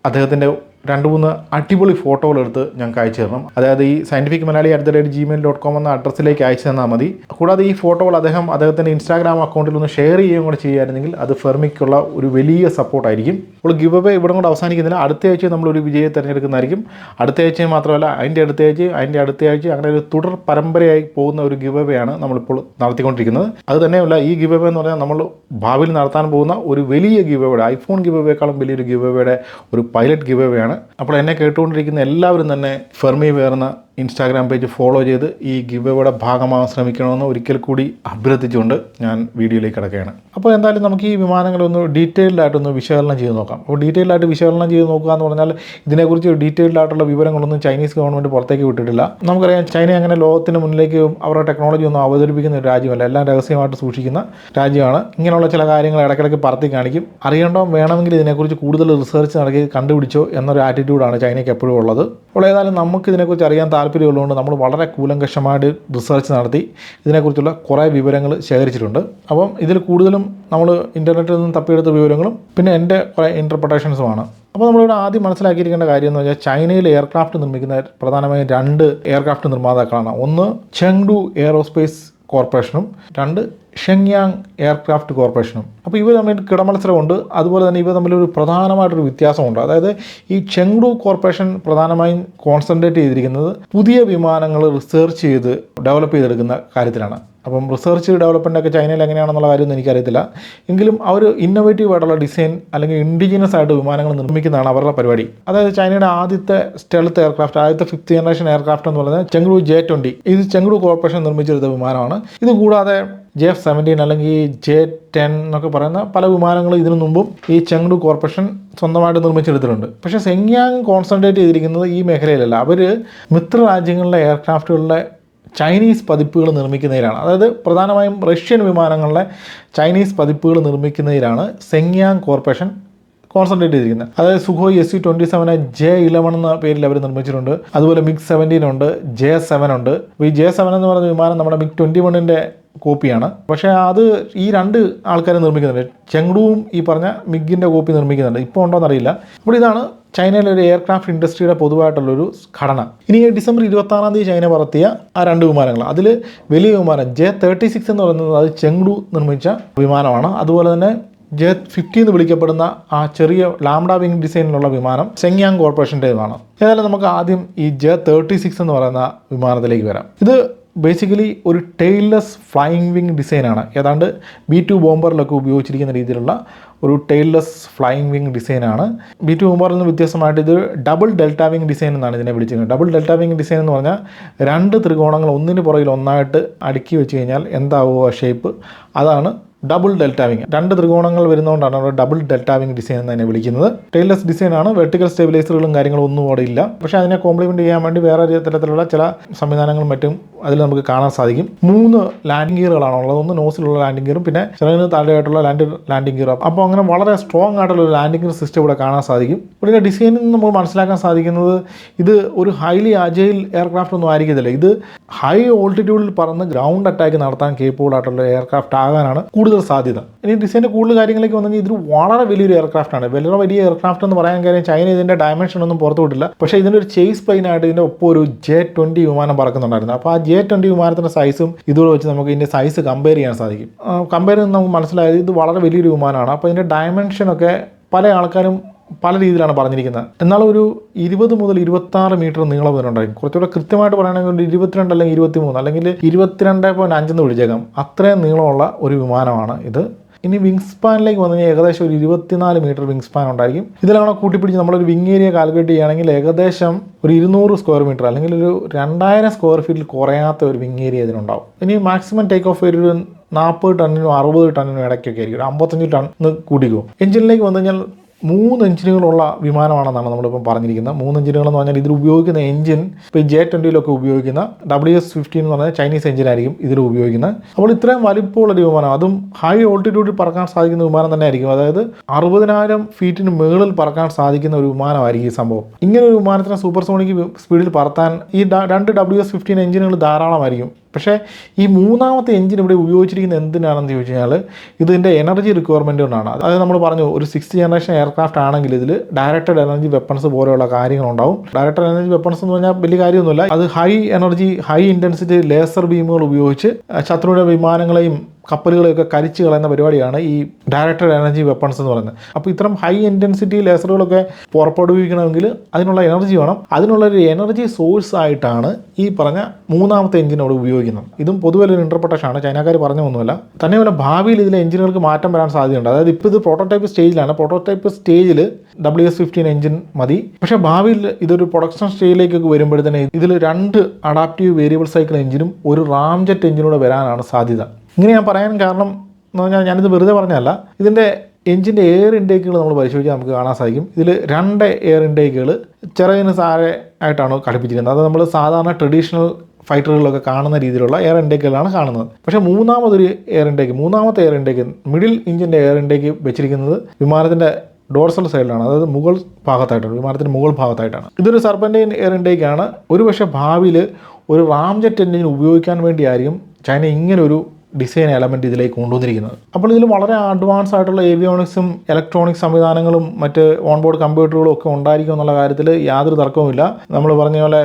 അദ്ദേഹത്തിന്റെ രണ്ട് മൂന്ന് അടിപൊളി ഫോട്ടോകളെടുത്ത് ഞങ്ങൾക്ക് അയച്ചു തരണം. അതായത് ഈ scientific Malayali at the rate Gmail dot com എന്ന അഡ്രസ്സിലേക്ക് അയച്ചു തന്നാൽ മതി. കൂടാതെ ഈ ഫോട്ടോകൾ അദ്ദേഹം അദ്ദേഹത്തിന്റെ ഇൻസ്റ്റാഗ്രാം അക്കൗണ്ടിൽ ഒന്ന് ഷെയർ ചെയ്യുകയും കൂടെ ചെയ്യുകയായിരുന്നെങ്കിൽ അത് ഫെർമിക്കുള്ള ഒരു വലിയ സപ്പോർട്ടായിരിക്കും അപ്പോൾ ഗിവ് അവേ ഇവിടെ കൂടെ അവസാനിക്കുന്നില്ല. അടുത്ത ആഴ്ച നമ്മളൊരു വിജയെ തിരഞ്ഞെടുക്കുന്നതായിരിക്കും. അടുത്ത ആഴ്ച മാത്രമല്ല അതിന്റെ അടുത്ത ആഴ്ച അതിന്റെ അടുത്ത ആഴ്ച അങ്ങനെ ഒരു തുടർ പരമ്പരയായി പോകുന്ന ഒരു ഗിവ് അവേ ആണ് നമ്മളിപ്പോൾ നടത്തിക്കൊണ്ടിരിക്കുന്നത്. അത് തന്നെയല്ല ഈ ഗിവ് അവേ എന്ന് പറഞ്ഞാൽ നമ്മൾ ഭാവിയിൽ നടത്താൻ പോകുന്ന ഒരു വലിയ ഗിവ് അവയുടെ ഐഫോൺ ഗിവ് അവേക്കാളും വലിയൊരു ഗിവ് അവയുടെ ഒരു പൈലറ്റ് ഗിവ് അവേ ആണ്. അപ്പോൾ എന്നെ കേട്ടുകൊണ്ടിരിക്കുന്ന എല്ലാവരും തന്നെ ഫെർമി വേർന്ന ഇൻസ്റ്റാഗ്രാം പേജ് ഫോളോ ചെയ്ത് ഈ ഗിവ് അവയുടെ ഭാഗമാകാൻ ശ്രമിക്കണമെന്ന് ഒരിക്കൽ കൂടി അഭ്യർത്ഥിച്ചുകൊണ്ട് ഞാൻ വീഡിയോയിലേക്ക് കിടക്കുകയാണ്. അപ്പോൾ എന്തായാലും നമുക്ക് ഈ വിമാനങ്ങളൊന്ന് ഡീറ്റെയിൽഡ് ആയിട്ടൊന്ന് വിശകലനം ചെയ്ത് നോക്കാം. അപ്പോൾ ഡീറ്റെയിൽഡ് ആയിട്ട് വിശകലനം ചെയ്ത് നോക്കുക എന്ന് പറഞ്ഞാൽ ഇതിനെക്കുറിച്ച് ഡീറ്റെയിൽഡ് ആയിട്ടുള്ള വിവരങ്ങളൊന്നും ചൈനീസ് ഗവൺമെന്റ് പുറത്തേക്ക് വിട്ടിട്ടില്ല. നമുക്കറിയാം ചൈന അങ്ങനെ ലോകത്തിന് മുന്നിലേക്ക് അവരുടെ ടെക്നോളജി ഒന്നും അവതരിപ്പിക്കുന്ന ഒരു രാജ്യമല്ല. എല്ലാം രഹസ്യമായിട്ട് സൂക്ഷിക്കുന്ന രാജ്യമാണ്. ഇങ്ങനെയുള്ള ചില കാര്യങ്ങൾ ഇടയ്ക്കിടയ്ക്ക് പറത്തി കാണിക്കും. അറിയണ്ടോ വേണമെങ്കിൽ ഇതിനെക്കുറിച്ച് കൂടുതൽ റിസർച്ച് നടത്തി കണ്ടുപിടിച്ചോ എന്നൊരു ആറ്റിറ്റ്യൂഡാണ് ചൈനയ്ക്ക് എപ്പോഴും ഉള്ളത്. അപ്പോൾ ഏതായാലും നമുക്ക് ഇതിനെക്കുറിച്ച് അറിയാൻ താല്പര്യമുള്ളതുകൊണ്ട് നമ്മൾ വളരെ കൂലങ്കഷമായിട്ട് റിസർച്ച് നടത്തി ഇതിനെക്കുറിച്ചുള്ള കുറേ വിവരങ്ങൾ ശേഖരിച്ചിട്ടുണ്ട്. അപ്പം ഇതിൽ കൂടുതലും നമ്മൾ ഇന്റർനെറ്റിൽ നിന്നും തപ്പിയെടുത്ത വിവരങ്ങളും പിന്നെ എന്റെ കുറേ ഇന്റർപ്രട്ടേഷൻസുമാണ് അപ്പോൾ നമ്മളിവിടെ ആദ്യം മനസ്സിലാക്കിയിരിക്കേണ്ട കാര്യം എന്ന് വെച്ചാൽ ചൈനയിൽ എയർക്രാഫ്റ്റ് നിർമ്മിക്കുന്ന പ്രധാനമായും രണ്ട് എയർക്രാഫ്റ്റ് നിർമ്മാതാക്കളാണ്. ഒന്ന് ചെങ്ഡു എയറോസ്പേസ് കോർപ്പറേഷനും രണ്ട് ഷെങ്യാങ് എയർക്രാഫ്റ്റ് കോർപ്പറേഷനും. അപ്പോൾ ഇവ തമ്മിൽ കിടമത്സരമുണ്ട്. അതുപോലെ തന്നെ ഇവ തമ്മിൽ ഒരു പ്രധാനമായിട്ടൊരു വ്യത്യാസമുണ്ട്. അതായത് ഈ ചെങ്ഡു കോർപ്പറേഷൻ പ്രധാനമായും കോൺസെൻട്രേറ്റ് ചെയ്തിരിക്കുന്നത് പുതിയ വിമാനങ്ങൾ റിസർച്ച് ചെയ്ത് ഡെവലപ്പ് ചെയ്തെടുക്കുന്ന കാര്യത്തിലാണ്. അപ്പം റിസർച്ച് ഡെവലപ്മെന്റ് ഒക്കെ ചൈനയിൽ എങ്ങനെയാണെന്നുള്ള കാര്യമൊന്നും എനിക്കറിയത്തില്ല. എങ്കിലും അവർ ഇന്നോവേറ്റീവ് ആയിട്ടുള്ള ഡിസൈൻ അല്ലെങ്കിൽ ഇൻഡിജിനസ് ആയിട്ട് വിമാനങ്ങൾ നിർമ്മിക്കുന്നതാണ് അവരുടെ പരിപാടി. അതായത് ചൈനയുടെ ആദ്യത്തെ സ്റ്റെൽത്ത് എയർക്രാഫ്റ്റ് ആദ്യത്തെ ഫിഫ്ത്ത് ജനറേഷൻ എയർക്രാഫ്റ്റ് എന്ന് പറയുന്നത് ചെങ്ഡു ജെ ട്വന്റി ഇത് ചെങ്ഡു കോർപ്പറേഷൻ നിർമ്മിച്ചെടുത്ത വിമാനമാണ്. ഇത് കൂടാതെ ജെ എഫ് സെവന്റീൻ അല്ലെങ്കിൽ ജെ ടെൻ എന്നൊക്കെ പറയുന്ന പല വിമാനങ്ങളും ഇതിനു മുമ്പും ഈ ചെങ്ഡു കോർപ്പറേഷൻ സ്വന്തമായിട്ട് നിർമ്മിച്ചെടുത്തിട്ടുണ്ട്. പക്ഷേ സെങ്യാങ് കോൺസെൻട്രേറ്റ് ചെയ്തിരിക്കുന്നത് ഈ മേഖലയിലല്ല. അവർ മിത്ര രാജ്യങ്ങളിലെ എയർക്രാഫ്റ്റുകളുടെ ചൈനീസ് പതിപ്പുകൾ നിർമ്മിക്കുന്നതിലാണ്. അതായത് പ്രധാനമായും റഷ്യൻ വിമാനങ്ങളുടെ ചൈനീസ് പതിപ്പുകൾ നിർമ്മിക്കുന്നതിലാണ് സെങ്യാങ് കോർപ്പറേഷൻ കോൺസെൻട്രേറ്റ് ചെയ്തിരിക്കുന്നത്. അതായത് സുഖോയ് എസ് സി ട്വന്റി സെവന് ജെ ഇലവൻ എന്ന പേരിൽ അവർ നിർമ്മിച്ചിട്ടുണ്ട്. അതുപോലെ മിഗ് സെവന്റീൻ ഉണ്ട് ജെ സെവൻ ഉണ്ട്. ഈ ജെ സെവൻ എന്ന് പറയുന്ന വിമാനം നമ്മുടെ മിഗ് ട്വന്റി വണ്ണിന്റെ കോപ്പിയാണ്. പക്ഷേ അത് ഈ രണ്ട് ആൾക്കാർ നിർമ്മിക്കുന്നുണ്ട്. ചെങ്ഡുവും ഈ പറഞ്ഞ മിഗിന്റെ കോപ്പി നിർമ്മിക്കുന്നുണ്ട്. ഇപ്പോൾ ഉണ്ടോ എന്നറിയില്ല. അപ്പോൾ ഇതാണ് ചൈനയിലെ ഒരു എയർക്രാഫ്റ്റ് ഇൻഡസ്ട്രിയുടെ പൊതുവായിട്ടുള്ളൊരു ഘടന. ഇനി ഡിസംബർ ഇരുപത്തി ആറാം തീയതി ചൈന പറത്തിയ ആ രണ്ട് വിമാനങ്ങൾ. അതിൽ വലിയ വിമാനം ജെ തേർട്ടി സിക്സ് എന്ന് പറയുന്നത് അത് ചെങ്ഡു നിർമ്മിച്ച വിമാനമാണ്. അതുപോലെ തന്നെ ജെ ഫിഫ്റ്റി എന്ന് വിളിക്കപ്പെടുന്ന ആ ചെറിയ ലാംഡ വിംഗ് ഡിസൈനിലുള്ള വിമാനം സെങ്യാങ് കോർപ്പറേഷന്റേതാണ്. ഏതായാലും നമുക്ക് ആദ്യം ഈ ജെ തേർട്ടി സിക്സ് എന്ന് പറയുന്ന വിമാനത്തിലേക്ക് വരാം. ഇത് ബേസിക്കലി ഒരു ടെയിൽലെസ് ഫ്ലൈയിങ് വിങ് ഡിസൈനാണ് ഏതാണ്ട് ബി ടു ബോംബറിലൊക്കെ ഉപയോഗിച്ചിരിക്കുന്ന രീതിയിലുള്ള ഒരു ടെയിൽലെസ് ഫ്ലൈയിങ് വിങ് ഡിസൈനാണ് ബി ടു ബോംബറിൽ നിന്ന് വ്യത്യസ്തമായിട്ട് ഇത് ഡബിൾ ഡെൽറ്റ വിങ് ഡിസൈൻ എന്നാണ് ഇതിനെ വിളിച്ചിരിക്കുന്നത്. ഡബിൾ ഡെൽറ്റ വിങ് ഡിസൈൻ എന്ന് പറഞ്ഞാൽ രണ്ട് ത്രികോണങ്ങൾ ഒന്നിന് പുറകിൽ ഒന്നായിട്ട് അടുക്കി വെച്ച് കഴിഞ്ഞാൽ എന്താവുക ഷേപ്പ് അതാണ് ഡബിൾ ഡെൽറ്റ വിങ് രണ്ട് ത്രികോണങ്ങൾ വരുന്നതുകൊണ്ടാണ് അവിടെ ഡബിൾ ഡെൽറ്റ വിങ് ഡിസൈൻ എന്ന് തന്നെ വിളിക്കുന്നത്. ടെയിൽലെസ് ഡിസൈൻ ആണ്. വെർട്ടിക്കൽ സ്റ്റെബിലൈസറുകളും കാര്യങ്ങളും ഒന്നും അവിടെ ഇല്ല. പക്ഷേ അതിനെ കോംപ്ലിമെന്റ് ചെയ്യാൻ വേണ്ടി വേറെ തരത്തിലുള്ള ചില സംവിധാനങ്ങളും മറ്റും അതിൽ നമുക്ക് കാണാൻ സാധിക്കും. മൂന്ന് ലാൻഡിംഗ് ഗിയറുകളാണ് ഉള്ളത്. ഒന്ന് നോസിലുള്ള ലാൻഡിംഗ് ഗിയറും പിന്നെ ചിലതിന് താഴെയായിട്ടുള്ള ലാൻഡ് ലാൻഡിംഗ് ഗിയർ അപ്പോൾ അങ്ങനെ വളരെ സ്ട്രോങ് ആയിട്ടുള്ള ഒരു ലാൻഡിംഗ് ഗിയർ സിസ്റ്റം ഇവിടെ കാണാൻ സാധിക്കും. ഇവിടെ ഡിസൈനിൽ നിന്ന് നമുക്ക് മനസ്സിലാക്കാൻ സാധിക്കുന്നത് ഇത് ഒരു ഹൈലി അജൈൽ എയർക്രാഫ്റ്റ് ഒന്നും ആയിരിക്കത്തില്ല. ഇത് ഹൈ ഓൾട്ടിറ്റ്യൂഡിൽ പറന്ന് ഗ്രൗണ്ട് അറ്റാക്ക് നടത്താൻ കേപ്പബിൾ ആയിട്ടുള്ള എയർക്രാഫ്റ്റ് ആകാനാണ് കൂടുതൽ സാധ്യത. ഇനി ഡിസൈന്റെ കൂടുതൽ കാര്യങ്ങളിലേക്ക് വന്നെങ്കിൽ ഇതൊരു ഇത് വളരെ വലിയൊരു എയർക്രാഫ്റ്റ് ആണ്. വളരെ വലിയ എയർക്രാഫ്റ്റ് എന്ന് പറയാൻ കാര്യം ചൈന ഇതിന്റെ ഡയമെൻഷൻ ഒന്നും പുറത്തു വിട്ടില്ല. പക്ഷേ ഇതിന്റെ ഒരു ചേസ് പ്ലെയിൻ ആയിട്ട് ഇതിന്റെ ഒപ്പം ഒരു ജെ ട്വന്റി വിമാനം പറക്കുന്നുണ്ടായിരുന്നു. അപ്പോൾ ആ ജെ ട്വന്റി വിമാനത്തിന്റെ സൈസും ഇതോടെ വെച്ച് നമുക്ക് ഇതിന്റെ സൈസ് കമ്പയർ ചെയ്യാൻ സാധിക്കും. കമ്പയർ ചെയ്ത് നമുക്ക് മനസ്സിലായത് ഇത് വളരെ വലിയൊരു വിമാനമാണ്. അപ്പോൾ ഇതിന്റെ ഡയമെൻഷനൊക്കെ പല ആൾക്കാരും പല രീതിയിലാണ് പറഞ്ഞിരിക്കുന്നത്. എന്നാൽ ഒരു ഇരുപത് മുതൽ ഇരുപത്തി ആറ് മീറ്റർ നീളം വരുന്നുണ്ടായിരിക്കും. കുറച്ചുകൂടെ കൃത്യമായിട്ട് പറയുകയാണെങ്കിൽ ഒരു ഇരുപത്തിരണ്ട് അല്ലെങ്കിൽ ഇരുപത്തി മൂന്ന് അല്ലെങ്കിൽ ഇരുപത്തിരണ്ട് പോയിന്റ് അഞ്ചെന്ന് വിളിച്ചേക്കാം. അത്രയും നീളമുള്ള ഒരു വിമാനമാണ് ഇത്. ഇനി വിങ് സ്പാനിലേക്ക് വന്നു കഴിഞ്ഞാൽ ഏകദേശം ഒരു ഇരുപത്തിനാല് മീറ്റർ വിങ് സ്പാൻ ഉണ്ടായിരിക്കും. ഇതിലാണ് കൂട്ടിപ്പിടിച്ച് നമ്മളൊരു വിങ് ഏരിയ കാൽക്കുലേറ്റ് ചെയ്യുകയാണെങ്കിൽ ഏകദേശം ഒരു ഇരുന്നൂറ് സ്ക്വയർ മീറ്റർ അല്ലെങ്കിൽ ഒരു രണ്ടായിരം സ്ക്വയർ ഫീറ്റിൽ കുറയാത്ത ഒരു വിങ് ഏരിയ ഇതിനുണ്ടാവും. ഇനി മാക്സിമം ടേക്ക് ഓഫ് ഒരു നാൽപ്പത് ടണ്ണിനും അറുപത് ടണ്ണിനും ഇടയ്ക്കൊക്കെ ആയിരിക്കും. ഒരു അമ്പത്തഞ്ച് ടൺ കൂട്ടിക്കും. എഞ്ചിനിലേക്ക് വന്നു കഴിഞ്ഞാൽ മൂന്ന് എഞ്ചിനുകളുള്ള വിമാനമാണെന്നാണ് നമ്മളിപ്പം പറഞ്ഞിരിക്കുന്നത്. മൂന്ന് എഞ്ചിനുകൾ എന്ന് പറഞ്ഞാൽ ഇതിൽ ഉപയോഗിക്കുന്ന എഞ്ചിൻ ഇപ്പോൾ ജെ ട്വന്റിയിലൊക്കെ ഉപയോഗിക്കുന്ന ഡബ്ല്യു എസ് ഫിഫ്റ്റീൻ എന്ന് പറഞ്ഞാൽ ചൈനീസ് എഞ്ചിനായിരിക്കും ഇതിൽ ഉപയോഗിക്കുന്നത്. അപ്പോൾ ഇത്രയും വലിപ്പമുള്ളൊരു വിമാനം അതും ഹൈ ഓൾട്ടിറ്റ്യൂഡിൽ പറക്കാൻ സാധിക്കുന്ന വിമാനം തന്നെ ആയിരിക്കും അതായത് അറുപതിനായിരം ഫീറ്റിന് മുകളിൽ പറക്കാൻ സാധിക്കുന്ന ഒരു വിമാനമായിരിക്കും ഈ സംഭവം. ഇങ്ങനെ ഒരു വിമാനത്തിന് സൂപ്പർ സോണിക് സ്പീഡിൽ പറത്താൻ ഈ രണ്ട് ഡബ്ല്യു എസ് ഫിഫ്റ്റീൻ എഞ്ചിനുകൾ ധാരാളമായിരിക്കും. പക്ഷേ ഈ മൂന്നാമത്തെ എഞ്ചിൻ ഇവിടെ ഉപയോഗിച്ചിരിക്കുന്നത് എന്തിനാണെന്ന് ചോദിച്ചു കഴിഞ്ഞാൽ ഇതിന്റെ എനർജി റിക്വയർമെന്റ് കൊണ്ടാണ്. അതായത് നമ്മൾ പറഞ്ഞു ഒരു സിക്സ് ജനറേഷൻ എയർക്രാഫ്റ്റ് ആണെങ്കിൽ ഇതിൽ ഡയറക്റ്റഡ് എനർജി വെപ്പൺസ് പോലെയുള്ള കാര്യങ്ങളുണ്ടാവും. ഡയറക്റ്റഡ് എനർജി വെപ്പൺസ് എന്ന് പറഞ്ഞാൽ വലിയ കാര്യമൊന്നുമില്ല. അത് high energy high intensity laser ബീമുകൾ ഉപയോഗിച്ച് ശത്രുവിന്റെ വിമാനങ്ങളെയും കപ്പലുകളെയൊക്കെ കരിച്ചു കളയുന്ന പരിപാടിയാണ് ഈ ഡയറക്റ്റഡ് എനർജി വെപ്പൺസ് എന്ന് പറയുന്നത്. അപ്പോൾ ഇത്തരം ഹൈ ഇന്റൻസിറ്റി ലേസറുകളൊക്കെ പുറപ്പെടുവിക്കണമെങ്കിൽ അതിനുള്ള എനർജി വേണം. അതിനുള്ള ഒരു എനർജി സോഴ്സ് ആയിട്ടാണ് ഈ പറഞ്ഞ മൂന്നാമത്തെ എഞ്ചിനോട് ഉപയോഗിക്കുന്നത്. ഇതും പൊതുവെ ഒരു ഇന്റർപ്രട്ടേഷൻ ആണ്. ചൈനക്കാർ പറഞ്ഞൊന്നുമല്ല തന്നെയുമല്ല ഭാവിയിൽ ഇതിലെ എഞ്ചിനുകൾക്ക് മാറ്റം വരാൻ സാധ്യതയുണ്ട്. അതായത് ഇപ്പോൾ ഇത് പ്രോട്ടോടൈപ്പ് സ്റ്റേജിലാണ് പ്രോട്ടോടൈപ്പ് സ്റ്റേജിൽ ഡബ്ല്യു എസ് ഫിഫ്റ്റീൻ എഞ്ചിൻ മതി. പക്ഷേ ഭാവിയിൽ ഇതൊരു പ്രൊഡക്ഷൻ സ്റ്റേജിലേക്കൊക്കെ വരുമ്പോഴത്തേന് ഇതിൽ രണ്ട് അഡാപ്റ്റീവ് വേരിയബിൾ സൈക്കിൾ എഞ്ചിനും ഒരു റാംജെറ്റ് എഞ്ചിനൂടെ വരാനാണ് സാധ്യത. ഇങ്ങനെ ഞാൻ പറയാൻ കാരണം എന്ന് പറഞ്ഞാൽ ഞാനിത് വെറുതെ പറഞ്ഞതല്ല. ഇതിന്റെ എഞ്ചിന്റെ എയർ ഇൻടേക്കുകൾ നമ്മൾ പരിശോധിച്ചാൽ നമുക്ക് കാണാൻ സാധിക്കും. ഇതിൽ രണ്ട് എയർ ഇൻടേക്കുകൾ ചെറിയ താഴെ ആയിട്ടാണ് ഘടിപ്പിച്ചിരിക്കുന്നത്. അത് നമ്മൾ സാധാരണ ട്രഡീഷണൽ ഫൈറ്ററുകളിലൊക്കെ കാണുന്ന രീതിയിലുള്ള എയർ ഇൻടേക്കുകളാണ് കാണുന്നത്. പക്ഷേ മൂന്നാമതൊരു എയർ ഇൻടേക്ക് മൂന്നാമത്തെ എയർ ഇൻടേക്ക് മിഡിൽ ഇഞ്ചിന്റെ എയർ ഇൻടേക്ക് വെച്ചിരിക്കുന്നത് വിമാനത്തിന്റെ ഡോർസൽ സൈഡിലാണ്. അതായത് മുകൾ ഭാഗത്തായിട്ടാണ് വിമാനത്തിന്റെ മുകൾ ഭാഗത്തായിട്ടാണ്. ഇതൊരു സർപ്പന്റൈൻ എയർ ഇൻടേക്കാണ്. ഒരുപക്ഷെ ഭാവിയിൽ ഒരു റാംജെറ്റ് എൻജിൻ ഉപയോഗിക്കാൻ വേണ്ടിയായിരിക്കും ചൈന ഇങ്ങനെ ഒരു ഡിസൈൻ എലമെന്റ് ഇതിലേക്ക് കൊണ്ടുവന്നിരിക്കുന്നത്. അപ്പോൾ ഇതിൽ വളരെ അഡ്വാൻസ് ആയിട്ടുള്ള ഏവിയോണിക്സും ഇലക്ട്രോണിക് സംവിധാനങ്ങളും മറ്റ് ഓൺബോർഡ് കമ്പ്യൂട്ടറുകളും ഒക്കെ ഉണ്ടായിരിക്കും എന്നുള്ള കാര്യത്തിൽ യാതൊരു തർക്കവുമില്ല. നമ്മൾ പറഞ്ഞ പോലെ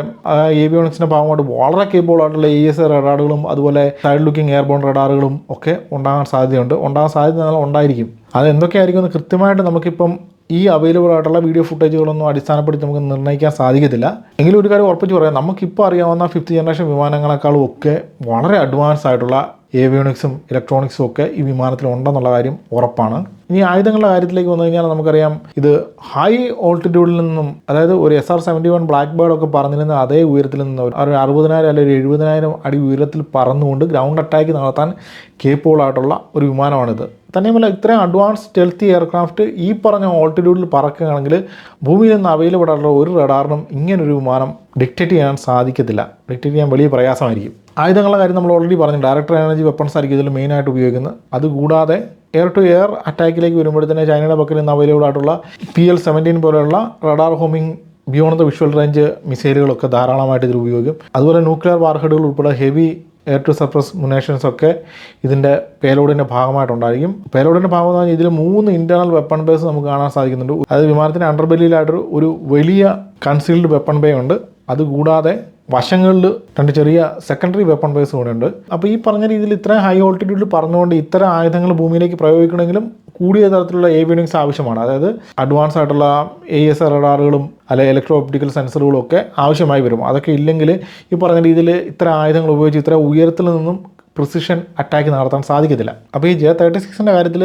ഏവിയോണിക്സിന്റെ ഭാഗമായിട്ട് വളരെ കേബിൾ ആയിട്ടുള്ള എ എസ് റഡാറുകളും അതുപോലെ സൈഡ് ലുക്കിംഗ് എയർബോൺ റഡാറുകളും ഒക്കെ ഉണ്ടാകാൻ സാധ്യതയുണ്ട്. ഉണ്ടാകാൻ സാധ്യത ഉണ്ടായിരിക്കും. അത് എന്തൊക്കെയായിരിക്കും എന്ന് കൃത്യമായിട്ട് നമുക്കിപ്പം ഈ അവൈലബിൾ ആയിട്ടുള്ള വീഡിയോ ഫുട്ടേജുകളൊന്നും അടിസ്ഥാനപ്പെടുത്തി നമുക്ക് നിർണയിക്കാൻ സാധിക്കത്തില്ല. എങ്കിലും ഒരു കാര്യം ഉറപ്പിച്ച് പറയാം നമുക്കിപ്പോൾ അറിയാവുന്ന ഫിഫ്ത്ത് ജനറേഷൻ വിമാനങ്ങളെക്കാളും ഒക്കെ വളരെ അഡ്വാൻസ് ആയിട്ടുള്ള ഏവിയോണിക്സും ഇലക്ട്രോണിക്സും ഒക്കെ ഈ വിമാനത്തിൽ ഉണ്ടെന്നുള്ള കാര്യം ഉറപ്പാണ്. ഇനി ആയുധങ്ങളുടെ കാര്യത്തിലേക്ക് വന്നു കഴിഞ്ഞാൽ നമുക്കറിയാം ഇത് ഹൈ ഓൾട്ടിറ്റ്യൂഡിൽ നിന്നും അതായത് ഒരു S R seventy one blackbird ഒക്കെ പറന്നിരുന്ന അതേ ഉയരത്തിൽ നിന്ന് ഒരു അറുപതിനായിരം അല്ലെങ്കിൽ എഴുപതിനായിരം അടി ഉയരത്തിൽ പറന്നുകൊണ്ട് ഗ്രൗണ്ട് അറ്റാക്ക് നടത്താൻ കേപ്പബിൾ ആയിട്ടുള്ള ഒരു വിമാനമാണിത്. തന്നെയുമല്ല ഇത്രയും അഡ്വാൻസ് ടെൽത്ത് എയർക്രാഫ്റ്റ് ഈ പറഞ്ഞ ഓൾട്ടിറ്റ്യൂഡിൽ പറക്കുകയാണെങ്കിൽ ഭൂമിയിൽ നിന്ന് അവൈലബിൾ ആയിട്ടുള്ള ഒരു റഡാറിനും ഇങ്ങനൊരു വിമാനം ഡിക്റ്റേറ്റ് ചെയ്യാൻ സാധിക്കത്തില്ല. ഡിക്റ്റേറ്റ് ചെയ്യാൻ വലിയ പ്രയാസമായിരിക്കും. ആയുധങ്ങളുടെ കാര്യം നമ്മൾ ഓൾറെഡി പറഞ്ഞു. ഡയറക്ടർ എനർജി വെപ്പൺസ് ആയിരിക്കും ഇതിൽ മെയിനായിട്ട് ഉപയോഗിക്കുന്നത്. അതുകൂടാതെ എയർ ടു എയർ അറ്റാക്കിലേക്ക് വരുമ്പോഴത്തേന് ചൈനയുടെ പക്കൽ നിന്ന് അവൈലബിൾ ആയിട്ടുള്ള പി എൽ സെവന്റീൻ പോലെയുള്ള radar homing beyond the visual range മിസൈലുകളൊക്കെ ധാരാളമായിട്ട് ഇതിൽ ഉപയോഗിക്കും. അതുപോലെ ന്യൂക്ലിയർ വാർഹെഡുകൾ ഉൾപ്പെടെ heavy air to surface munitions ഒക്കെ ഇതിന്റെ പേലോഡിന്റെ ഭാഗമായിട്ടുണ്ടായിരിക്കും. പേലോഡിന്റെ ഭാഗം എന്ന് പറഞ്ഞാൽ ഇതിൽ മൂന്ന് ഇന്റേർണൽ വെപ്പൺ ബേസ് നമുക്ക് കാണാൻ സാധിക്കുന്നുണ്ട്. അത് വിമാനത്തിന്റെ അണ്ടർബെല്ലിയിലായിട്ടൊരു ഒരു വലിയ കൺസീൽഡ് വെപ്പൺ ബേ ഉണ്ട്. അതുകൂടാതെ വശങ്ങളിൽ രണ്ട് ചെറിയ സെക്കൻഡറി വെപ്പൺ ബേസ് ഉണ്ട്. അപ്പോൾ ഈ പറഞ്ഞ രീതിയിൽ ഇത്രയും ഹൈ ഓൾട്ടിറ്റ്യൂഡിൽ പറഞ്ഞുകൊണ്ട് ഇത്തരം ആയുധങ്ങൾ ഭൂമിയിലേക്ക് പ്രയോഗിക്കണമെങ്കിലും കൂടിയ തരത്തിലുള്ള ഏവിയോണിക്സ് ആവശ്യമാണ്. അതായത് അഡ്വാൻസ് ആയിട്ടുള്ള എ എസ് റഡാറുകളും അല്ലെ ഇലക്ട്രോ ഓപ്റ്റിക്കൽ സെൻസറുകളും ഒക്കെ ആവശ്യമായി വരും. അതൊക്കെ ഇല്ലെങ്കിൽ ഈ പറഞ്ഞ രീതിയിൽ ഇത്ര ആയുധങ്ങൾ ഉപയോഗിച്ച് ഇത്ര ഉയരത്തിൽ നിന്നും പ്രിസിഷൻ അറ്റാക്ക് നടത്താൻ സാധിക്കത്തില്ല. അപ്പോൾ ഈ ജെ തേർട്ടി സിക്സിന്റെ കാര്യത്തിൽ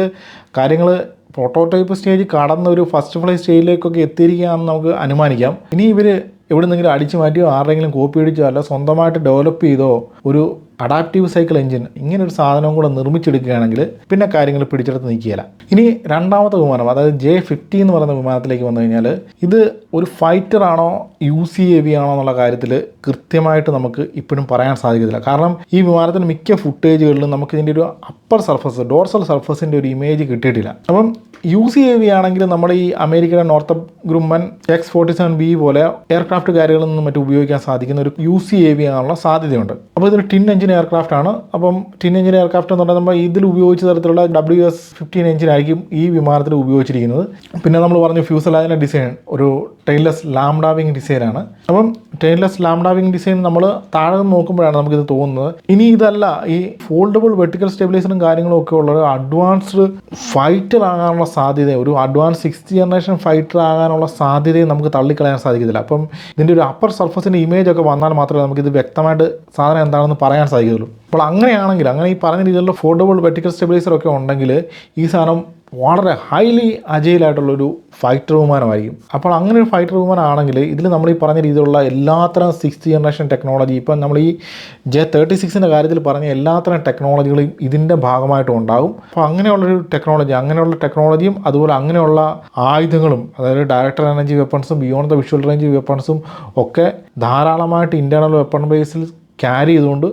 കാര്യങ്ങൾ പ്രോട്ടോടൈപ്പ് സ്റ്റേജ് കടന്ന ഒരു ഫസ്റ്റ് ഫ്ലൈ സ്റ്റേജിലേക്കൊക്കെ എത്തിയിരിക്കുകയാണെന്ന് നമുക്ക് അനുമാനിക്കാം. ഇനി ഇവർ എവിടെന്നെങ്കിലും അടിച്ചു മാറ്റിയോ ആരുടെങ്കിലും കോപ്പി അടിച്ചോ അല്ല സ്വന്തമായിട്ട് ഡെവലപ്പ് ചെയ്തോ ഒരു അഡാപ്റ്റീവ് സൈക്കിൾ എഞ്ചിൻ ഇങ്ങനെ ഒരു സാധനവും കൂടെ നിർമ്മിച്ചെടുക്കുകയാണെങ്കിൽ പിന്നെ കാര്യങ്ങൾ പിടിച്ചെടുത്ത് നിൽക്കുകയില്ല ഇനി രണ്ടാമത്തെ വിമാനം അതായത് ജെ ഫിഫ്റ്റി എന്ന് പറയുന്ന വിമാനത്തിലേക്ക് വന്നു കഴിഞ്ഞാൽ ഇത് ഒരു ഫൈറ്റർ ആണോ യു സി എ വി ആണോ എന്നുള്ള കാര്യത്തിൽ കൃത്യമായിട്ട് നമുക്ക് ഇപ്പോഴും പറയാൻ സാധിക്കത്തില്ല. കാരണം ഈ വിമാനത്തിന് മിക്ക ഫുട്ടേജുകളിലും നമുക്ക് ഇതിന്റെ ഒരു അപ്പർ സർഫസ് ഡോർസൽ സർഫസിന്റെ ഒരു ഇമേജ് കിട്ടിയിട്ടില്ല. അപ്പം യു സി എ വി ആണെങ്കിൽ നമ്മൾ ഈ അമേരിക്കയുടെ north Grumman X forty seven B പോലെ എയർക്രാഫ്റ്റ് കാര്യങ്ങളിൽ നിന്നും മറ്റും ഉപയോഗിക്കാൻ സാധിക്കുന്ന ഒരു യു സി എ വി ആണുള്ള സാധ്യതയുണ്ട്. അപ്പോൾ ഇതൊരു ടിൻ എഞ്ചിൻ എയർക്രാഫ്റ്റ് ആണ്. അപ്പം ടിൻ എഞ്ചിൻ എയർക്രാഫ്റ്റ് എന്ന് പറഞ്ഞാൽ നമ്മൾ ഇതിൽ ഉപയോഗിച്ച തരത്തിലുള്ള ഡബ്ല്യു എസ് ഫിഫ്റ്റീൻ എഞ്ചിനായിരിക്കും ഈ വിമാനത്തിൽ ഉപയോഗിച്ചിരിക്കുന്നത്. പിന്നെ നമ്മൾ പറഞ്ഞു ഫ്യൂസലാജിന്റെ ഡിസൈൻ ഒരു ടെയിൻലെസ് ലാംഡാവിങ് ഡിസൈനാണ് അപ്പം ടെയിൻലെസ് ലാംഡാവിങ് ഡിസൈൻ നമ്മൾ താഴെ നോക്കുമ്പോഴാണ് നമുക്കിത് തോന്നുന്നത്. ഇനി ഇതല്ല ഈ ഫോൾഡബിൾ വെർട്ടിക്കൽ സ്റ്റെബിലൈസറും കാര്യങ്ങളും ഒക്കെ ഉള്ള ഒരു അഡ്വാൻസ്ഡ് ഫൈറ്റർ ആകാനുള്ള സാധ്യത ഒരു അഡ്വാൻസ് സിക്സ്ത് ജനറേഷൻ ഫൈറ്റർ ആകാനുള്ള സാധ്യതയും നമുക്ക് തള്ളിക്കളയാൻ സാധിക്കത്തില്ല. അപ്പം ഇതിന്റെ ഒരു അപ്പർ സർഫസിന്റെ ഇമേജ് ഒക്കെ വന്നാൽ മാത്രമേ നമുക്കിത് വ്യക്തമായിട്ട് സാധനം എന്താണെന്ന് പറയാൻ സാധിക്കുകയുള്ളൂ. അപ്പോൾ അങ്ങനെയാണെങ്കിൽ അങ്ങനെ ഈ പറഞ്ഞ രീതിയിലുള്ള ഫോൾഡബിൾ വെർട്ടിക്കൽ സ്റ്റെബിലൈസർ ഒക്കെ ഉണ്ടെങ്കിൽ ഈ സാധനം വളരെ ഹൈലി അജയിലായിട്ടുള്ളൊരു ഫൈറ്റർ വിമാനമായിരിക്കും അപ്പോൾ അങ്ങനെ ഒരു ഫൈറ്റർ വുമാൻ ആണെങ്കിൽ ഇതിൽ നമ്മൾ ഈ പറഞ്ഞ രീതിയിലുള്ള എല്ലാത്തരം സിക്സ്ത് ജനറേഷൻ ടെക്നോളജി ഇപ്പം നമ്മൾ ഈ ജെ തേർട്ടി സിക്സിന്റെ കാര്യത്തിൽ പറഞ്ഞ എല്ലാത്തരം ടെക്നോളജികളും ഇതിന്റെ ഭാഗമായിട്ടും ഉണ്ടാകും. അപ്പോൾ അങ്ങനെയുള്ളൊരു ടെക്നോളജി അങ്ങനെയുള്ള ടെക്നോളജിയും അതുപോലെ അങ്ങനെയുള്ള ആയുധങ്ങളും അതായത് ഡയറക്ടർ എനർജി വെപ്പൺസും ബിയോണ്ട് ദ വിഷ്വൽ റേഞ്ച് വെപ്പൺസും ഒക്കെ ധാരാളമായിട്ട് ഇന്റേർണൽ വെപ്പൺ ബേസിൽ ക്യാരി ചെയ്തുകൊണ്ട്